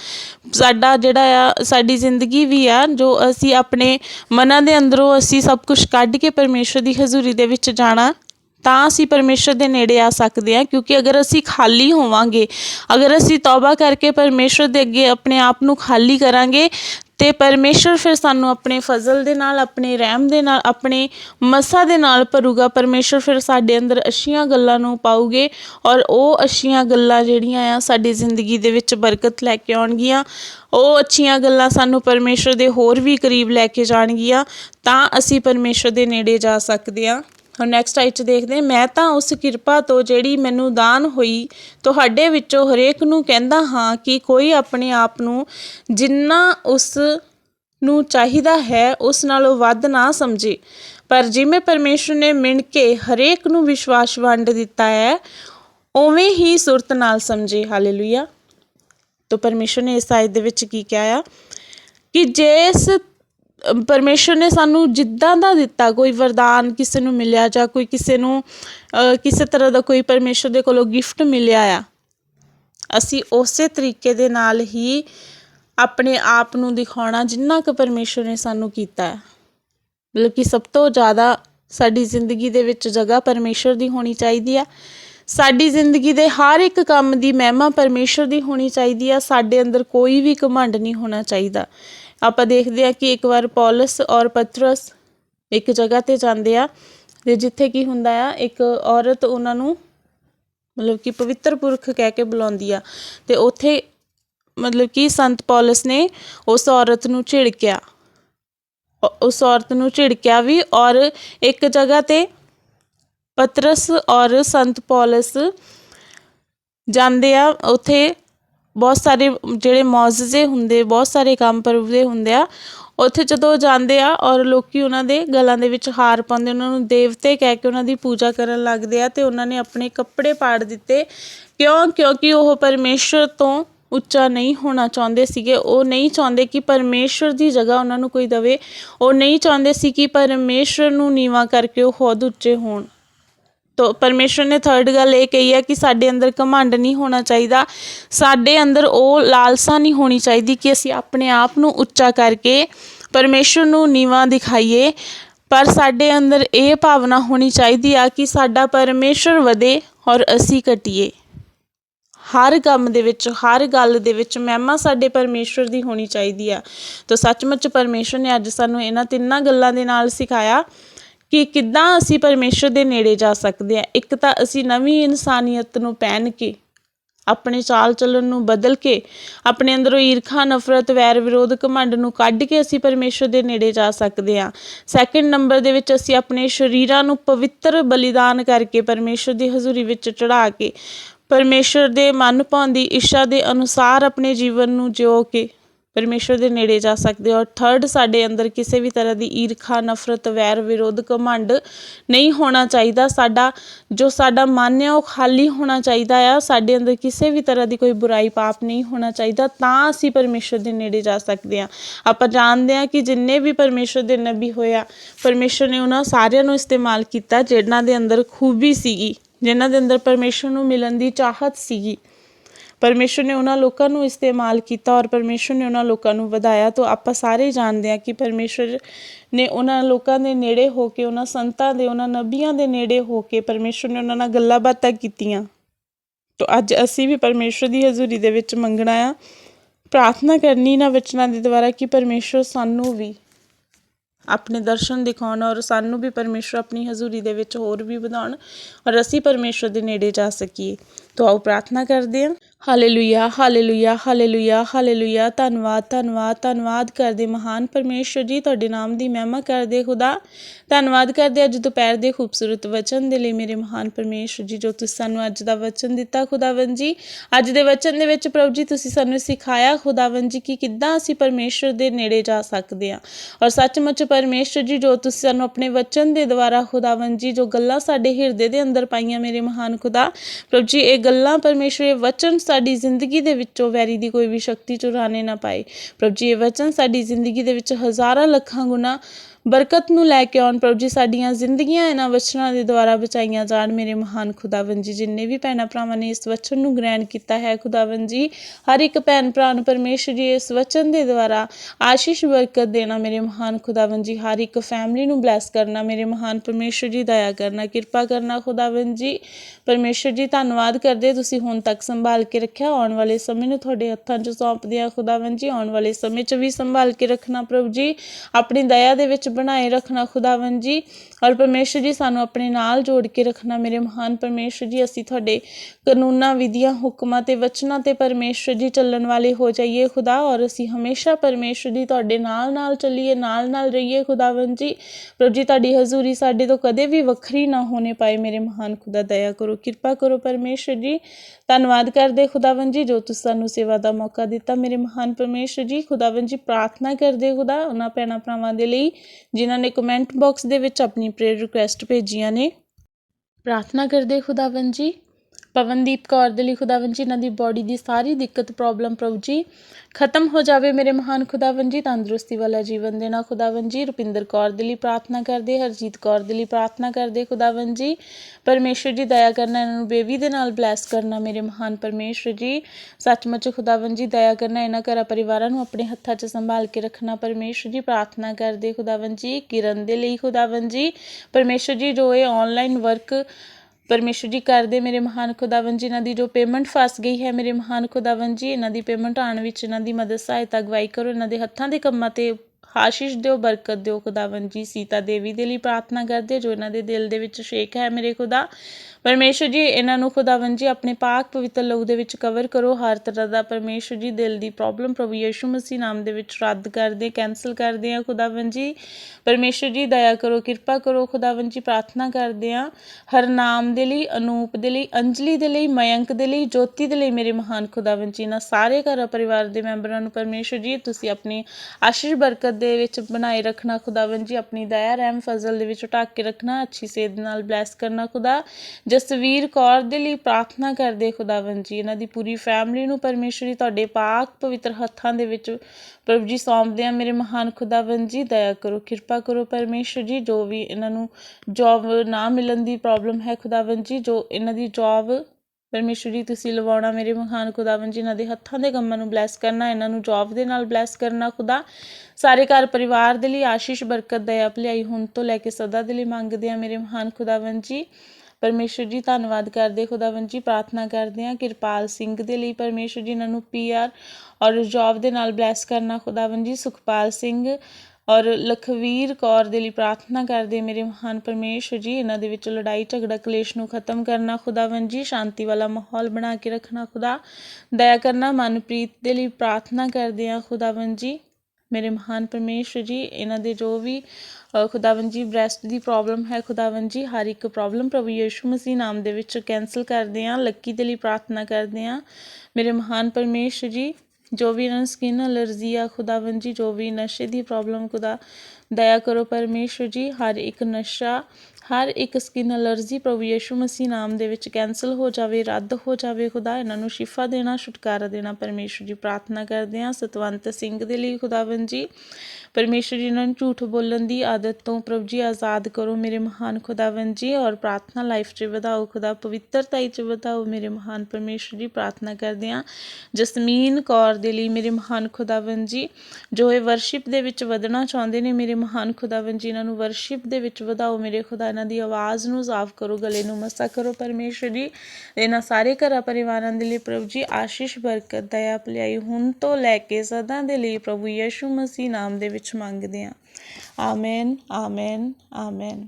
ਸਾਡਾ ਜਿਹੜਾ ਆ, ਸਾਡੀ ਜ਼ਿੰਦਗੀ ਵੀ ਆ, ਜੋ ਅਸੀਂ ਆਪਣੇ ਮਨਾਂ ਦੇ ਅੰਦਰੋਂ ਅਸੀਂ ਸਭ ਕੁਝ ਕੱਢ ਕੇ ਪਰਮੇਸ਼ਰ ਦੀ ਹਜ਼ੂਰੀ ਦੇ ਵਿੱਚ ਜਾਣਾ, ਤਾਂ ਅਸੀਂ ਪਰਮੇਸ਼ਰ ਦੇ ਨੇੜੇ ਆ ਸਕਦੇ ਹਾਂ। ਕਿਉਂਕਿ ਅਗਰ ਅਸੀਂ ਖਾਲੀ ਹੋਵਾਂਗੇ, ਅਗਰ ਅਸੀਂ ਤੌਬਾ ਕਰਕੇ ਪਰਮੇਸ਼ਰ ਦੇ ਅੱਗੇ ਆਪਣੇ ਆਪ ਨੂੰ ਖਾਲੀ ਕਰਾਂਗੇ ਅਤੇ ਪਰਮੇਸ਼ਰ ਫਿਰ ਸਾਨੂੰ ਆਪਣੇ ਫਜ਼ਲ ਦੇ ਨਾਲ, ਆਪਣੇ ਰਹਿਮ ਦੇ ਨਾਲ, ਆਪਣੇ ਮਸਾ ਦੇ ਨਾਲ ਭਰੂਗਾ। ਪਰਮੇਸ਼ਰ ਫਿਰ ਸਾਡੇ ਅੰਦਰ ਅੱਛੀਆਂ ਗੱਲਾਂ ਨੂੰ ਪਾਉਗੇ ਔਰ ਉਹ ਅੱਛੀਆਂ ਗੱਲਾਂ ਜਿਹੜੀਆਂ ਆ ਸਾਡੀ ਜ਼ਿੰਦਗੀ ਦੇ ਵਿੱਚ ਬਰਕਤ ਲੈ ਕੇ ਆਉਣਗੀਆਂ। ਉਹ ਅੱਛੀਆਂ ਗੱਲਾਂ ਸਾਨੂੰ ਪਰਮੇਸ਼ਰ ਦੇ ਹੋਰ ਵੀ ਕਰੀਬ ਲੈ ਕੇ ਜਾਣਗੀਆਂ। ਤਾਂ ਅਸੀਂ ਪਰਮੇਸ਼ਰ ਦੇ ਨੇੜੇ ਜਾ ਸਕਦੇ ਹਾਂ। ਹੁਣ ਨੈਕਸਟ ਆਇਤ ਚ ਦੇਖਦੇ ਹਾਂ। ਮੈਂ ਤਾਂ ਉਸ ਕਿਰਪਾ ਤੋਂ ਜਿਹੜੀ ਮੈਨੂੰ ਦਾਨ ਹੋਈ ਤੁਹਾਡੇ ਵਿੱਚੋਂ ਹਰੇਕ ਨੂੰ ਕਹਿੰਦਾ ਹਾਂ ਕਿ ਕੋਈ ਆਪਣੇ ਆਪ ਨੂੰ ਜਿੰਨਾ ਉਸ ਨੂੰ ਚਾਹੀਦਾ ਹੈ ਉਸ ਨਾਲੋਂ ਵੱਧ ਨਾ ਸਮਝੇ। ਪਰ ਜਿਵੇਂ ਪਰਮੇਸ਼ਰ ਨੇ ਮਿਣ ਕੇ ਹਰੇਕ ਨੂੰ ਵਿਸ਼ਵਾਸ ਵੰਡ ਦਿੱਤਾ ਹੈ ਉਵੇਂ ਹੀ ਸੁਰਤ ਨਾਲ ਸਮਝੇ। ਹਾਲੇਲੂਇਆ ਤੋ ਪਰਮੇਸ਼ਰ ਨੇ ਇਸ ਆਇਤ ਦੇ ਵਿੱਚ ਕੀ ਕਿਹਾ ਆ? ਕਿ ਜਿਸ ਅ, ਪਰਮੇਸ਼ਰ ਨੇ ਸਾਨੂੰ ਜਿੱਦਾਂ ਦਾ ਦਿੱਤਾ, ਕੋਈ ਵਰਦਾਨ ਕਿਸੇ ਨੂੰ ਮਿਲਿਆ ਜਾਂ ਕੋਈ ਕਿਸੇ ਨੂੰ ਕਿਸੇ ਤਰ੍ਹਾਂ ਦਾ ਕੋਈ ਪਰਮੇਸ਼ਰ ਦੇ ਕੋਲੋਂ ਗਿਫਟ ਮਿਲਿਆ ਆ, ਅਸੀਂ ਉਸੇ ਤਰੀਕੇ ਦੇ ਨਾਲ ਹੀ ਆਪਣੇ ਆਪ ਨੂੰ ਦਿਖਾਉਣਾ ਜਿੰਨਾ ਕੁ ਪਰਮੇਸ਼ਰ ਨੇ ਸਾਨੂੰ ਕੀਤਾ ਹੈ। ਮਤਲਬ ਕਿ ਸਭ ਤੋਂ ਜ਼ਿਆਦਾ ਸਾਡੀ ਜ਼ਿੰਦਗੀ ਦੇ ਵਿੱਚ ਜਗ੍ਹਾ ਪਰਮੇਸ਼ਰ ਦੀ ਹੋਣੀ ਚਾਹੀਦੀ ਆ। ਸਾਡੀ ਜ਼ਿੰਦਗੀ ਦੇ ਹਰ ਇੱਕ ਕੰਮ ਦੀ ਮਹਿਮਾ ਪਰਮੇਸ਼ਰ ਦੀ ਹੋਣੀ ਚਾਹੀਦੀ ਆ। ਸਾਡੇ ਅੰਦਰ ਕੋਈ ਵੀ ਘਮੰਡ ਨਹੀਂ ਹੋਣਾ ਚਾਹੀਦਾ। ਆਪਾਂ ਦੇਖਦੇ ਆ ਕਿ ਇੱਕ ਵਾਰ ਪੌਲਸ ਔਰ ਪਤਰਸ ਇੱਕ ਜਗ੍ਹਾ ਤੇ ਜਾਂਦੇ ਆ ਤੇ ਜਿੱਥੇ ਕੀ ਹੁੰਦਾ ਆ, ਇੱਕ ਔਰਤ ਉਹਨਾਂ ਨੂੰ ਮਤਲਬ ਕਿ ਪਵਿੱਤਰ ਪੁਰਖ ਕਹਿ ਕੇ ਬੁਲਾਉਂਦੀ ਆ ਤੇ ਉੱਥੇ ਮਤਲਬ ਕਿ ਸੰਤ ਪੌਲਸ ਨੇ ਉਸ ਔਰਤ ਨੂੰ ਝਿੜਕਿਆ। ਉ- ਉਸ ਔਰਤ ਨੂੰ ਝਿੜਕਿਆ ਵੀ ਔਰ ਇੱਕ ਜਗ੍ਹਾ ਤੇ ਪਤਰਸ ਔਰ ਸੰਤ ਪੌਲਸ ਜਾਂਦੇ ਆ, ਉੱਥੇ ਬਹੁਤ ਸਾਰੇ ਜਿਹੜੇ ਮੌਜਜ਼ੇ ਹੁੰਦੇ, ਬਹੁਤ ਸਾਰੇ ਕੰਮ ਪ੍ਰਭੂ ਹੁੰਦੇ ਆ। ਉੱਥੇ ਜਦੋਂ ਉਹ ਜਾਂਦੇ ਆ ਔਰ ਲੋਕੀ ਉਹਨਾਂ ਦੇ ਗਲਾਂ ਦੇ ਵਿੱਚ ਹਾਰ ਪਾਉਂਦੇ, ਉਹਨਾਂ ਨੂੰ ਦੇਵਤੇ ਕਹਿ ਕੇ ਉਹਨਾਂ ਦੀ ਪੂਜਾ ਕਰਨ ਲੱਗਦੇ ਆ ਤੇ ਉਹਨਾਂ ਨੇ ਆਪਣੇ ਕੱਪੜੇ ਪਾੜ ਦਿੱਤੇ। ਕਿਉਂ? ਕਿਉਂਕਿ ਉਹ ਪਰਮੇਸ਼ਰ ਤੋਂ ਉੱਚਾ ਨਹੀਂ ਹੋਣਾ ਚਾਹੁੰਦੇ ਸੀਗੇ। ਉਹ ਨਹੀਂ ਚਾਹੁੰਦੇ ਕਿ ਪਰਮੇਸ਼ਰ ਦੀ ਜਗ੍ਹਾ ਉਹਨਾਂ ਨੂੰ ਕੋਈ ਦਵੇ। ਉਹ ਨਹੀਂ ਚਾਹੁੰਦੇ ਸੀ ਕਿ ਪਰਮੇਸ਼ਰ ਨੂੰ ਨੀਵਾਂ ਕਰਕੇ ਉਹ ਖੁਦ ਉੱਚੇ ਹੋਣ। ਤੋ ਪਰਮੇਸ਼ਰ ਨੇ ਥਰਡ ਗੱਲ ਇਹ ਕਹੀ ਹੈ ਕਿ ਸਾਡੇ ਅੰਦਰ ਘਮੰਡ ਨਹੀਂ ਹੋਣਾ ਚਾਹੀਦਾ। ਸਾਡੇ ਅੰਦਰ ਉਹ ਲਾਲਸਾ ਨਹੀਂ ਹੋਣੀ ਚਾਹੀਦੀ ਕਿ ਅਸੀਂ ਆਪਣੇ ਆਪ ਨੂੰ ਉੱਚਾ ਕਰਕੇ ਪਰਮੇਸ਼ਰ ਨੂੰ ਨੀਵਾਂ ਦਿਖਾਈਏ। ਪਰ ਸਾਡੇ ਅੰਦਰ ਇਹ ਭਾਵਨਾ ਹੋਣੀ ਚਾਹੀਦੀ ਆ ਕਿ ਸਾਡਾ ਪਰਮੇਸ਼ਰ ਵਧੇ ਔਰ ਅਸੀਂ ਘਟੀਏ। ਹਰ ਕੰਮ ਦੇ ਵਿੱਚ, ਹਰ ਗੱਲ ਦੇ ਵਿੱਚ ਮਹਿਮਾ ਸਾਡੇ ਪਰਮੇਸ਼ਰ ਦੀ ਹੋਣੀ ਚਾਹੀਦੀ ਆ। ਤਾਂ ਸੱਚਮੁੱਚ ਪਰਮੇਸ਼ਰ ਨੇ ਅੱਜ ਸਾਨੂੰ ਇਹਨਾਂ ਤਿੰਨਾਂ ਗੱਲਾਂ ਦੇ ਨਾਲ ਸਿਖਾਇਆ। ਕਿ ਕਿੱਦਾਂ ਅਸੀਂ ਪਰਮੇਸ਼ਰ ਦੇ ਨੇੜੇ ਜਾ ਸਕਦੇ ਹਾਂ? ਇੱਕ ਤਾਂ ਅਸੀਂ ਨਵੀਂ ਇਨਸਾਨੀਅਤ ਨੂੰ ਪਹਿਨ ਕੇ, ਆਪਣੇ ਚਾਲ ਚੱਲਣ ਨੂੰ ਬਦਲ ਕੇ, ਆਪਣੇ ਅੰਦਰੋਂ ਈਰਖਾ, ਨਫ਼ਰਤ, ਵੈਰ ਵਿਰੋਧ, ਘਮੰਡ ਨੂੰ ਕੱਢ ਕੇ ਅਸੀਂ ਪਰਮੇਸ਼ਰ ਦੇ ਨੇੜੇ ਜਾ ਸਕਦੇ ਹਾਂ। ਸੈਕੰਡ ਨੰਬਰ ਦੇ ਵਿੱਚ ਅਸੀਂ ਆਪਣੇ ਸ਼ਰੀਰਾਂ ਨੂੰ ਪਵਿੱਤਰ ਬਲੀਦਾਨ ਕਰਕੇ ਪਰਮੇਸ਼ਰ ਦੀ ਹਜ਼ੂਰੀ ਵਿੱਚ ਚੜਾ ਕੇ, ਪਰਮੇਸ਼ਰ ਦੇ ਮਨ ਭਾਉਂਦੀ ਇੱਛਾ ਦੇ ਅਨੁਸਾਰ ਆਪਣੇ ਜੀਵਨ ਨੂੰ ਜਿਉ ਕੇ ਪਰਮੇਸ਼ਰ ਦੇ ਨੇੜੇ ਜਾ ਸਕਦੇ ਹੋ। ਔਰ ਥਰਡ ਸਾਡੇ ਅੰਦਰ ਕਿਸੇ ਵੀ ਤਰ੍ਹਾਂ ਦੀ ਈਰਖਾ, ਨਫ਼ਰਤ, ਵੈਰ ਵਿਰੋਧ, ਘਮੰਡ ਨਹੀਂ ਹੋਣਾ ਚਾਹੀਦਾ। ਸਾਡਾ, ਜੋ ਸਾਡਾ ਮਨ ਹੈ, ਉਹ ਖਾਲੀ ਹੋਣਾ ਚਾਹੀਦਾ ਆ। ਸਾਡੇ ਅੰਦਰ ਕਿਸੇ ਵੀ ਤਰ੍ਹਾਂ ਦੀ ਕੋਈ ਬੁਰਾਈ, ਪਾਪ ਨਹੀਂ ਹੋਣਾ ਚਾਹੀਦਾ। ਤਾਂ ਅਸੀਂ ਪਰਮੇਸ਼ਰ ਦੇ ਨੇੜੇ ਜਾ ਸਕਦੇ ਹਾਂ। ਆਪਾਂ ਜਾਣਦੇ ਹਾਂ ਕਿ ਜਿੰਨੇ ਵੀ ਪਰਮੇਸ਼ਰ ਦੇ ਨਬੀ ਹੋਇਆ ਪਰਮੇਸ਼ਰ ਨੇ ਉਹਨਾਂ ਸਾਰਿਆਂ ਨੂੰ ਇਸਤੇਮਾਲ ਕੀਤਾ, ਜਿਹਨਾਂ ਦੇ ਅੰਦਰ ਖੂਬੀ ਸੀਗੀ ਜਿਨ੍ਹਾਂ ਦੇ ਅੰਦਰ ਪਰਮੇਸ਼ਰ ਨੂੰ ਮਿਲਣ ਦੀ ਚਾਹਤ ਸੀਗੀ। ਪਰਮੇਸ਼ਰ ਨੇ ਉਹਨਾਂ ਲੋਕਾਂ ਨੂੰ ਇਸਤੇਮਾਲ ਕੀਤਾ ਔਰ ਪਰਮੇਸ਼ਰ ਨੇ ਉਹਨਾਂ ਲੋਕਾਂ ਨੂੰ ਵਧਾਇਆ। ਤੋਂ ਆਪਾਂ ਸਾਰੇ ਜਾਣਦੇ ਹਾਂ ਕਿ ਪਰਮੇਸ਼ਰ ਨੇ ਉਹਨਾਂ ਲੋਕਾਂ ਦੇ ਨੇੜੇ ਹੋ ਕੇ, ਉਹਨਾਂ ਸੰਤਾਂ ਦੇ, ਉਹਨਾਂ ਨਬੀਆਂ ਦੇ ਨੇੜੇ ਹੋ ਕੇ ਪਰਮੇਸ਼ਰ ਨੇ ਉਹਨਾਂ ਨਾਲ ਗੱਲਾਂ ਬਾਤਾਂ ਕੀਤੀਆਂ। ਤਾਂ ਅੱਜ ਅਸੀਂ ਵੀ ਪਰਮੇਸ਼ਰ ਦੀ ਹਜ਼ੂਰੀ ਦੇ ਵਿੱਚ ਮੰਗਣਾ ਆ। ਪ੍ਰਾਰਥਨਾ ਕਰਨੀ ਨਾ ਵਚਨਾਂ ਦੇ ਦੁਆਰਾ ਕਿ ਪਰਮੇਸ਼ਰ ਸਾਨੂੰ ਵੀ ਆਪਣੇ ਦਰਸ਼ਨ ਦਿਖਾਉਣ ਔਰ ਸਾਨੂੰ ਵੀ ਪਰਮੇਸ਼ਰ ਆਪਣੀ ਹਜ਼ੂਰੀ ਦੇ ਵਿੱਚ ਹੋਰ ਵੀ ਵਧਾਉਣ ਔਰ ਅਸੀਂ ਪਰਮੇਸ਼ਰ ਦੇ ਨੇੜੇ ਜਾ ਸਕੀਏ। ਤੋ ਆਓ ਪ੍ਰਾਰਥਨਾ ਕਰਦੇ ਹਾਂ। ਹਾਲੇਲੂਇਆ ਹਾਲੇਲੂਇਆ ਹਾਲੇਲੂਇਆ ਹਾਲੇਲੂਇਆ ਧੰਨਵਾਦ ਧੰਨਵਾਦ ਧੰਨਵਾਦ ਕਰਦੇ ਮਹਾਨ ਪਰਮੇਸ਼ਰ ਜੀ, ਤੁਹਾਡੇ ਨਾਮ ਦੀ ਮਹਿਮਾ ਕਰਦੇ ਖੁਦਾ। ਧੰਨਵਾਦ ਕਰਦੇ ਅੱਜ ਦੁਪਹਿਰ ਦੇ ਖੂਬਸੂਰਤ ਵਚਨ ਦੇ ਲਈ ਮੇਰੇ ਮਹਾਨ ਪਰਮੇਸ਼ਰ ਜੀ, ਜੋ ਤੁਸੀਂ ਸਾਨੂੰ ਅੱਜ ਦਾ ਵਚਨ ਦਿੱਤਾ ਖੁਦਾਵੰ ਜੀ। ਅੱਜ ਦੇ ਵਚਨ ਦੇ ਵਿੱਚ ਪ੍ਰਭੂ ਜੀ, ਤੁਸੀਂ ਸਾਨੂੰ ਸਿਖਾਇਆ ਖੁਦਾਵੰ ਜੀ, ਕਿ ਕਿੱਦਾਂ ਅਸੀਂ ਪਰਮੇਸ਼ਰ ਦੇ ਨੇੜੇ ਜਾ ਸਕਦੇ ਹਾਂ। ਔਰ ਸੱਚਮੁੱਚ ਪਰਮੇਸ਼ਰ ਜੀ, ਜੋ ਤੁਸੀਂ ਸਾਨੂੰ ਆਪਣੇ ਵਚਨ ਦੇ ਦੁਆਰਾ ਖੁਦਾਵੰ ਜੀ, ਜੋ ਗੱਲਾਂ ਸਾਡੇ ਹਿਰਦੇ ਦੇ ਅੰਦਰ ਪਾਈਆਂ ਮੇਰੇ ਮਹਾਨ ਖੁਦਾ। ਪ੍ਰਭੂ ਜੀ, ਇਹ ਗੱਲਾਂ ਪਰਮੇਸ਼ਰ ਇਹ ਵਚਨ ਸਾਡੀ ਜ਼ਿੰਦਗੀ ਦੇ ਵਿੱਚੋਂ ਵੈਰੀ ਦੀ ਕੋਈ ਵੀ ਸ਼ਕਤੀ ਚੁਰਾਣੇ ਨਾ ਪਾਏ। ਪ੍ਰਭੂ ਜੀ ਇਹ ਵਚਨ ਸਾਡੀ ਜ਼ਿੰਦਗੀ ਦੇ ਵਿੱਚ ਹਜ਼ਾਰਾਂ ਲੱਖਾਂ ਗੁਣਾ ਬਰਕਤ ਨੂੰ ਲੈ ਕੇ ਆਉਣ, ਪ੍ਰਭੂ ਜੀ, ਸਾਡੀਆਂ ਜ਼ਿੰਦਗੀਆਂ ਇਹਨਾਂ ਵਚਨਾਂ ਦੇ ਦੁਆਰਾ ਬਚਾਈਆਂ ਜਾਣ। ਮੇਰੇ ਮਹਾਨ ਖੁਦਾਵੰ ਜੀ, ਜਿੰਨੇ ਵੀ ਭੈਣਾਂ ਭਰਾਵਾਂ ਨੇ ਇਸ ਵਚਨ ਨੂੰ ਗ੍ਰਹਿਣ ਕੀਤਾ ਹੈ ਖੁਦਾਵੰ ਜੀ, ਹਰ ਇੱਕ ਭੈਣ ਭਰਾ ਨੂੰ ਪਰਮੇਸ਼ਰ ਜੀ ਇਸ ਵਚਨ ਦੇ ਦੁਆਰਾ ਆਸ਼ੀਸ਼ ਬਰਕਤ ਦੇਣਾ, ਮੇਰੇ ਮਹਾਨ ਖੁਦਾਵੰ ਜੀ, ਹਰ ਇੱਕ ਫੈਮਿਲੀ ਨੂੰ ਬਲੈਸ ਕਰਨਾ, ਮੇਰੇ ਮਹਾਨ ਪਰਮੇਸ਼ਰ ਜੀ, ਦਇਆ ਕਰਨਾ, ਕਿਰਪਾ ਕਰਨਾ ਖੁਦਾਵੰ ਜੀ। ਪਰਮੇਸ਼ਰ ਜੀ, ਧੰਨਵਾਦ ਕਰਦੇ ਤੁਸੀਂ ਹੁਣ ਤੱਕ ਸੰਭਾਲ ਕੇ ਰੱਖਿਆ। ਆਉਣ ਵਾਲੇ ਸਮੇਂ ਨੂੰ ਤੁਹਾਡੇ ਹੱਥਾਂ 'ਚ ਸੌਂਪਦੇ ਆ ਖੁਦਾਵੰ ਜੀ, ਆਉਣ ਵਾਲੇ ਸਮੇਂ 'ਚ ਵੀ ਸੰਭਾਲ ਕੇ ਰੱਖਣਾ, ਪ੍ਰਭੂ ਜੀ। ਆਪਣੀ ਦਇਆ ਦੇ ਵਿੱਚ ਬਣਾਏ ਰੱਖਣਾ ਖੁਦਾਵੰ ਜੀ ਔਰ ਪਰਮੇਸ਼ਰ ਜੀ ਸਾਨੂੰ ਆਪਣੇ ਨਾਲ ਜੋੜ ਕੇ ਰੱਖਣਾ ਮੇਰੇ ਮਹਾਨ ਪਰਮੇਸ਼ਰ ਜੀ, ਅਸੀਂ ਤੁਹਾਡੇ ਕਾਨੂੰਨਾਂ, ਵਿਧੀਆਂ, ਹੁਕਮਾਂ ਤੇ ਵਚਨਾਂ ਤੇ ਪਰਮੇਸ਼ਰ ਜੀ ਚੱਲਣ ਵਾਲੇ ਹੋ ਜਾਈਏ ਖੁਦਾ ਔਰ ਅਸੀਂ ਹਮੇਸ਼ਾ ਪਰਮੇਸ਼ਰ ਜੀ ਤੁਹਾਡੇ ਨਾਲ ਨਾਲ ਚੱਲੀਏ, ਨਾਲ ਨਾਲ ਰਹੀਏ ਖੁਦਾਵੰ ਜੀ। ਪ੍ਰਭੂ ਜੀ, ਤੁਹਾਡੀ ਹਜ਼ੂਰੀ ਸਾਡੇ ਤੋਂ ਕਦੇ ਵੀ ਵੱਖਰੀ ਨਾ ਹੋਣੇ ਪਾਏ ਮੇਰੇ ਮਹਾਨ ਖੁਦਾ, ਦਇਆ ਕਰੋ, ਕਿਰਪਾ ਕਰੋ ਪਰਮੇਸ਼ਰ ਜੀ। ਧੰਨਵਾਦ ਕਰਦੇ ਖੁਦਾਵੰ ਜੀ ਜੋ ਤੁਸੀਂ ਸਾਨੂੰ ਸੇਵਾ ਦਾ ਮੌਕਾ ਦਿੱਤਾ ਮੇਰੇ ਮਹਾਨ ਪਰਮੇਸ਼ਰ ਜੀ। ਖੁਦਾਵੰ ਜੀ, ਪ੍ਰਾਰਥਨਾ ਕਰਦੇ ਖੁਦਾ, ਉਹਨਾਂ ਭੈਣਾਂ ਭਰਾਵਾਂ ਦੇ ਲਈ ਜਿਨ੍ਹਾਂ ਨੇ ਕਮੈਂਟ ਬਾਕਸ ਦੇ ਵਿੱਚ ਆਪਣੀ ਪ੍ਰੇਅਰ ਰਿਕੁਐਸਟ ਭੇਜੀਆਂ ਨੇ। ਪ੍ਰਾਰਥਨਾ ਕਰਦੇ ਖੁਦਾਵੰ ਜੀ ਪਵਨਦੀਪ ਕੌਰ ਦੇ ਲਈ ਖੁਦਾਵੰ ਜੀ, ਇਹਨਾਂ ਦੀ ਬਾਡੀ ਦੀ ਸਾਰੀ ਦਿੱਕਤ ਪ੍ਰੋਬਲਮ ਪ੍ਰਭੂ ਜੀ, ਖਤਮ ਹੋ ਜਾਵੇ ਮੇਰੇ ਮਹਾਨ ਖੁਦਾਵੰ ਜੀ, ਤੰਦਰੁਸਤੀ ਵਾਲਾ ਜੀਵਨ ਦੇਣਾ ਖੁਦਾਵੰ ਜੀ, ਰੁਪਿੰਦਰ ਕੌਰ ਦੇ ਲਈ ਪ੍ਰਾਰਥਨਾ ਕਰਦੇ, ਹਰਜੀਤ ਕੌਰ ਦੇ ਲਈ ਪ੍ਰਾਰਥਨਾ ਕਰਦੇ ਖੁਦਾਵੰ ਜੀ, ਪਰਮੇਸ਼ਰ ਜੀ, ਦਇਆ ਕਰਨਾ ਇਹਨਾਂ ਨੂੰ ਬੇਬੀ ਦੇ ਨਾਲ ਬਲੈਸ ਕਰਨਾ ਮੇਰੇ ਮਹਾਨ ਪਰਮੇਸ਼ਰ ਜੀ, ਸੱਚਮੁੱਚ ਖੁਦਾਵੰ ਜੀ, ਦਇਆ ਕਰਨਾ ਇਹਨਾਂ ਘਰਾਂ ਪਰਿਵਾਰਾਂ ਨੂੰ ਆਪਣੇ ਹੱਥਾਂ 'ਚ ਸੰਭਾਲ ਕੇ ਰੱਖਣਾ ਪਰਮੇਸ਼ਰ ਜੀ, ਪ੍ਰਾਰਥਨਾ ਕਰਦੇ ਖੁਦਾਵੰ ਜੀ, ਕਿਰਨ ਦੇ ਲਈ ਖੁਦਾਵੰ ਜੀ, ਪਰਮੇਸ਼ਰ ਜੀ, ਜੋ ਇਹ ਆਨਲਾਈਨ ਵਰਕ ਪਰਮੇਸ਼ਰ ਜੀ ਕਰਦੇ ਮੇਰੇ ਮਹਾਨ ਖੁਦਾਵੰ ਜੀ, ਇਹਨਾਂ ਦੀ ਜੋ ਪੇਮੈਂਟ ਫਸ ਗਈ ਹੈ ਮੇਰੇ ਮਹਾਨ ਖੁਦਾਵੰ ਜੀ, ਇਹਨਾਂ ਦੀ ਪੇਮੈਂਟ ਆਉਣ ਵਿੱਚ ਇਹਨਾਂ ਦੀ ਮਦਦ, ਸਹਾਇਤਾ, ਅਗਵਾਈ ਕਰੋ, ਇਹਨਾਂ ਦੇ ਹੱਥਾਂ ਦੇ ਕੰਮਾਂ ਤੇ ਆਸ਼ੀਸ਼ ਦਿਓ, ਬਰਕਤ ਦਿਓ ਖੁਦਾਵੰ ਜੀ, ਸੀਤਾ ਦੇਵੀ ਦੇ ਲਈ ਪ੍ਰਾਰਥਨਾ ਕਰਦੇ ਜੋ ਇਹਨਾਂ ਦੇ ਦਿਲ ਦੇ ਵਿੱਚ ਸ਼ੇਕ ਹੈ ਮੇਰੇ ਖੁਦਾ। ਪਰਮੇਸ਼ਰ ਜੀ, ਇਹਨਾਂ ਨੂੰ ਖੁਦਾਵੰ ਜੀ, ਆਪਣੇ ਪਾਕ ਪਵਿੱਤਰ ਲਹੂ ਦੇ ਵਿੱਚ ਕਵਰ ਕਰੋ। ਹਰ ਤਰ੍ਹਾਂ ਦਾ ਪਰਮੇਸ਼ਰ ਜੀ, ਦਿਲ ਦੀ ਪ੍ਰੋਬਲਮ ਪ੍ਰਭੂ ਯਿਸੂ ਮਸੀਹ ਨਾਮ ਦੇ ਵਿੱਚ ਰੱਦ ਕਰਦੇ ਕੈਨਸਲ ਕਰਦੇ ਆ ਖੁਦਾਵੰ ਜੀ। ਪਰਮੇਸ਼ਰ ਜੀ, ਦਇਆ ਕਰੋ, ਕਿਰਪਾ ਕਰੋ ਖੁਦਾਵੰ ਜੀ, ਪ੍ਰਾਰਥਨਾ ਕਰਦੇ ਆ ਹਰਨਾਮ ਦੇ ਲਈ, ਅਨੂਪ ਦੇ ਲਈ, ਅੰਜਲੀ ਦੇ ਲਈ, ਮਯੰਕ ਦੇ ਲਈ, ਜੋਤੀ ਦੇ ਲਈ ਮੇਰੇ ਮਹਾਨ ਖੁਦਾਵੰ ਜੀ, ਇਹਨਾਂ ਸਾਰੇ ਘਰ ਪਰਿਵਾਰ ਦੇ ਮੈਂਬਰਾਂ ਨੂੰ ਪਰਮੇਸ਼ਰ ਜੀ, ਤੁਸੀਂ ਆਪਣੀ ਆਸ਼ੀਰ ਬਰਕਤ ਦੇ ਵਿੱਚ ਬਣਾਏ ਰੱਖਣਾ ਖੁਦਾਵੰਦ ਜੀ, ਆਪਣੀ ਦਇਆ, ਰਹਿਮ, ਫਜ਼ਲ ਦੇ ਵਿੱਚ ਢੱਕ ਕੇ ਰੱਖਣਾ, ਅੱਛੀ ਸੇਧ ਨਾਲ ਬਲੈਸ ਕਰਨਾ ਖੁਦਾ। ਜਸਵੀਰ ਕੌਰ ਦੇ ਲਈ ਪ੍ਰਾਰਥਨਾ ਕਰਦੇ ਖੁਦਾਵੰਦ ਜੀ, ਇਹਨਾਂ ਦੀ ਪੂਰੀ ਫੈਮਿਲੀ ਨੂੰ ਪਰਮੇਸ਼ਵਰੀ, ਤੁਹਾਡੇ ਪਾਕ ਪਵਿੱਤਰ ਹੱਥਾਂ ਦੇ ਵਿੱਚ ਪ੍ਰਭੂ ਜੀ ਸੌਂਪਦੇ ਆ ਮੇਰੇ ਮਹਾਨ ਖੁਦਾਵੰਦ ਜੀ, ਦਇਆ ਕਰੋ, ਕਿਰਪਾ ਕਰੋ ਪਰਮੇਸ਼ਵਰ ਜੀ, ਜੋ ਵੀ ਇਹਨਾਂ ਨੂੰ ਜੌਬ ਨਾ ਮਿਲਣ ਦੀ ਪ੍ਰੋਬਲਮ ਹੈ ਖੁਦਾਵੰਦ ਜੀ, ਜੋ ਇਹਨਾਂ ਦੀ ਜੌਬ ਪਰਮੇਸ਼ਵਰ ਜੀ ਤੁਸੀਂ ਲਵਾਉਣਾ, ਮੇਰੇ ਮਹਾਨ ਖੁਦਾਵੰਦ ਜੀ, ਇਹਨਾਂ ਦੇ ਹੱਥਾਂ ਦੇ ਕੰਮਾਂ ਨੂੰ ਬਲੈਸ ਕਰਨਾ, ਇਹਨਾਂ ਨੂੰ ਜੌਬ ਦੇ ਨਾਲ ਬਲੈਸ ਕਰਨਾ, ਖੁਦਾ ਸਾਰੇ ਘਰ ਪਰਿਵਾਰ ਦੇ ਲਈ ਆਸ਼ੀਸ਼, ਬਰਕਤ, ਦਇਆ ਭਲਾਈ ਹੁਣ ਤੋਂ ਲੈ ਕੇ ਸਦਾ ਦੇ ਲਈ ਮੰਗਦੇ ਆ ਮੇਰੇ ਮਹਾਨ ਖੁਦਾਵੰਦ ਜੀ। ਪਰਮੇਸ਼ਵਰ ਜੀ, ਧੰਨਵਾਦ ਕਰਦੇ, ਖੁਦਾਵੰਦ ਜੀ, ਪ੍ਰਾਰਥਨਾ ਕਰਦੇ ਹਾਂ, ਕਿਰਪਾਲ ਸਿੰਘ ਦੇ ਲਈ ਪਰਮੇਸ਼ਵਰ ਜੀ, ਇਹਨਾਂ ਨੂੰ ਪੀਆਰ ਔਰ ਜੌਬ ਦੇ ਨਾਲ ਬਲੈਸ ਕਰਨਾ, ਖੁਦਾਵੰਦ ਜੀ, ਸੁਖਪਾਲ ਸਿੰਘ ਔਰ ਲਖਵੀਰ ਕੌਰ ਦੇ ਲਈ ਪ੍ਰਾਰਥਨਾ ਕਰਦੇ, ਮੇਰੇ ਮਹਾਨ ਪਰਮੇਸ਼ਵਰ ਜੀ, ਇਹਨਾਂ ਦੇ ਵਿੱਚ ਲੜਾਈ, ਝਗੜਾ, ਕਲੇਸ਼ ਨੂੰ ਖਤਮ ਕਰਨਾ, ਖੁਦਾਵੰਦ ਜੀ, ਸ਼ਾਂਤੀ ਵਾਲਾ ਮਾਹੌਲ ਬਣਾ ਕੇ ਰੱਖਣਾ, ਖੁਦਾ, ਦਇਆ ਕਰਨਾ, ਮਨਪ੍ਰੀਤ ਦੇ ਲਈ ਪ੍ਰਾਰਥਨਾ ਕਰਦੇ ਆ ਖੁਦਾਵੰਦ ਜੀ। ਮੇਰੇ ਮਹਾਨ ਪਰਮੇਸ਼ਵਰ ਜੀ ਇਹਨਾਂ ਦੇ ਜੋ ਵੀ ਅ, ਖੁਦਾਵੰਦ ਜੀ ਬ੍ਰੈਸਟ ਦੀ ਪ੍ਰੋਬਲਮ ਹੈ ਖੁਦਾਵੰਦ ਜੀ ਹਰ ਇੱਕ ਪ੍ਰੋਬਲਮ ਪ੍ਰਭੂ ਯੀਸ਼ੂ ਮਸੀਹ ਨਾਮ ਦੇ ਵਿੱਚ ਕੈਨਸਲ ਕਰਦੇ ਹਾਂ ਲੱਕੀ ਦੇ ਲਈ ਪ੍ਰਾਰਥਨਾ ਕਰਦੇ ਹਾਂ। ਮੇਰੇ ਮਹਾਨ ਪਰਮੇਸ਼ਵਰ ਜੀ ਜੋ ਵੀ ਇਹਨਾਂ ਨੂੰ ਸਕਿਨ ਅਲਰਜੀ ਆ ਖੁਦਾਵੰਦ ਜੀ ਜੋ ਵੀ ਨਸ਼ੇ ਦੀ ਪ੍ਰੋਬਲਮ ਖੁਦਾ ਦਇਆ ਕਰੋ ਪਰਮੇਸ਼ਵਰ ਜੀ ਹਰ ਇੱਕ ਨਸ਼ਾ ਹਰ ਇੱਕ ਸਕਿਨ ਅਲਰਜੀ ਪ੍ਰਭੂ ਯੀਸ਼ੂ ਮਸੀਹ ਨਾਮ ਦੇ ਵਿੱਚ ਕੈਨਸਲ ਹੋ ਜਾਵੇ, ਰੱਦ ਹੋ ਜਾਵੇ, ਖੁਦਾ ਇਹਨਾਂ ਨੂੰ ਸ਼ਿਫਾ ਦੇਣਾ, ਛੁਟਕਾਰਾ ਦੇਣਾ ਪਰਮੇਸ਼ਵਰ ਜੀ ਪ੍ਰਾਰਥਨਾ ਕਰਦੇ ਹਾਂ। ਸਤਵੰਤ ਸਿੰਘ ਦੇ ਲਈ ਖੁਦਾਵੰਦ ਜੀ ਪਰਮੇਸ਼ਵਰ ਜੀ ਇਹਨਾਂ ਨੂੰ ਝੂਠ ਬੋਲਣ ਦੀ ਆਦਤ ਤੋਂ ਪ੍ਰਭੂ ਜੀ ਆਜ਼ਾਦ ਕਰੋ ਮੇਰੇ ਮਹਾਨ ਖੁਦਾਵੰਦ ਜੀ ਔਰ ਪ੍ਰਾਰਥਨਾ ਲਾਈਫ 'ਚ ਵਧਾਓ, ਖੁਦਾ ਪਵਿੱਤਰਤਾਈ 'ਚ ਵਧਾਓ ਮੇਰੇ ਮਹਾਨ ਪਰਮੇਸ਼ਵਰ ਜੀ ਪ੍ਰਾਰਥਨਾ ਕਰਦੇ ਹਾਂ। ਜਸਮੀਨ ਕੌਰ ਦੇ ਲਈ ਮੇਰੇ ਮਹਾਨ ਖੁਦਾਵੰਦ ਜੀ, ਜੋ ਇਹ ਵਰਸ਼ਿਪ ਦੇ ਵਿੱਚ ਵਧਣਾ ਚਾਹੁੰਦੇ ਨੇ, ਮੇਰੇ ਮਹਾਨ ਖੁਦਾਵੰਦ ਜੀ ਇਹਨਾਂ ਨੂੰ ਵਰਸ਼ਿਪ ਦੇ ਵਿੱਚ ਵਧਾਓ, ਮੇਰੇ ਖੁਦਾ ਇਹਨਾਂ ਦੀ ਆਵਾਜ਼ ਨੂੰ ਸਾਫ਼ ਕਰੋ, ਗਲੇ ਨੂੰ ਮਸਾ ਕਰੋ। ਪਰਮੇਸ਼ਵਰ ਜੀ, ਇਹਨਾਂ ਸਾਰੇ ਘਰਾਂ ਪਰਿਵਾਰਾਂ ਦੇ ਲਈ ਪ੍ਰਭੂ ਜੀ ਆਸ਼ੀਸ਼, ਬਰਕਤ, ਦਇਆ, ਭਲਾਈ ਹੁਣ ਤੋਂ ਲੈ ਕੇ ਸਦਾ ਦੇ ਲਈ ਪ੍ਰਭੂ ਯਿਸੂ ਮਸੀਹ ਨਾਮ ਦੇ ਵਿੱਚ ਮੰਗਦੇ ਹਾਂ। Amen amen amen.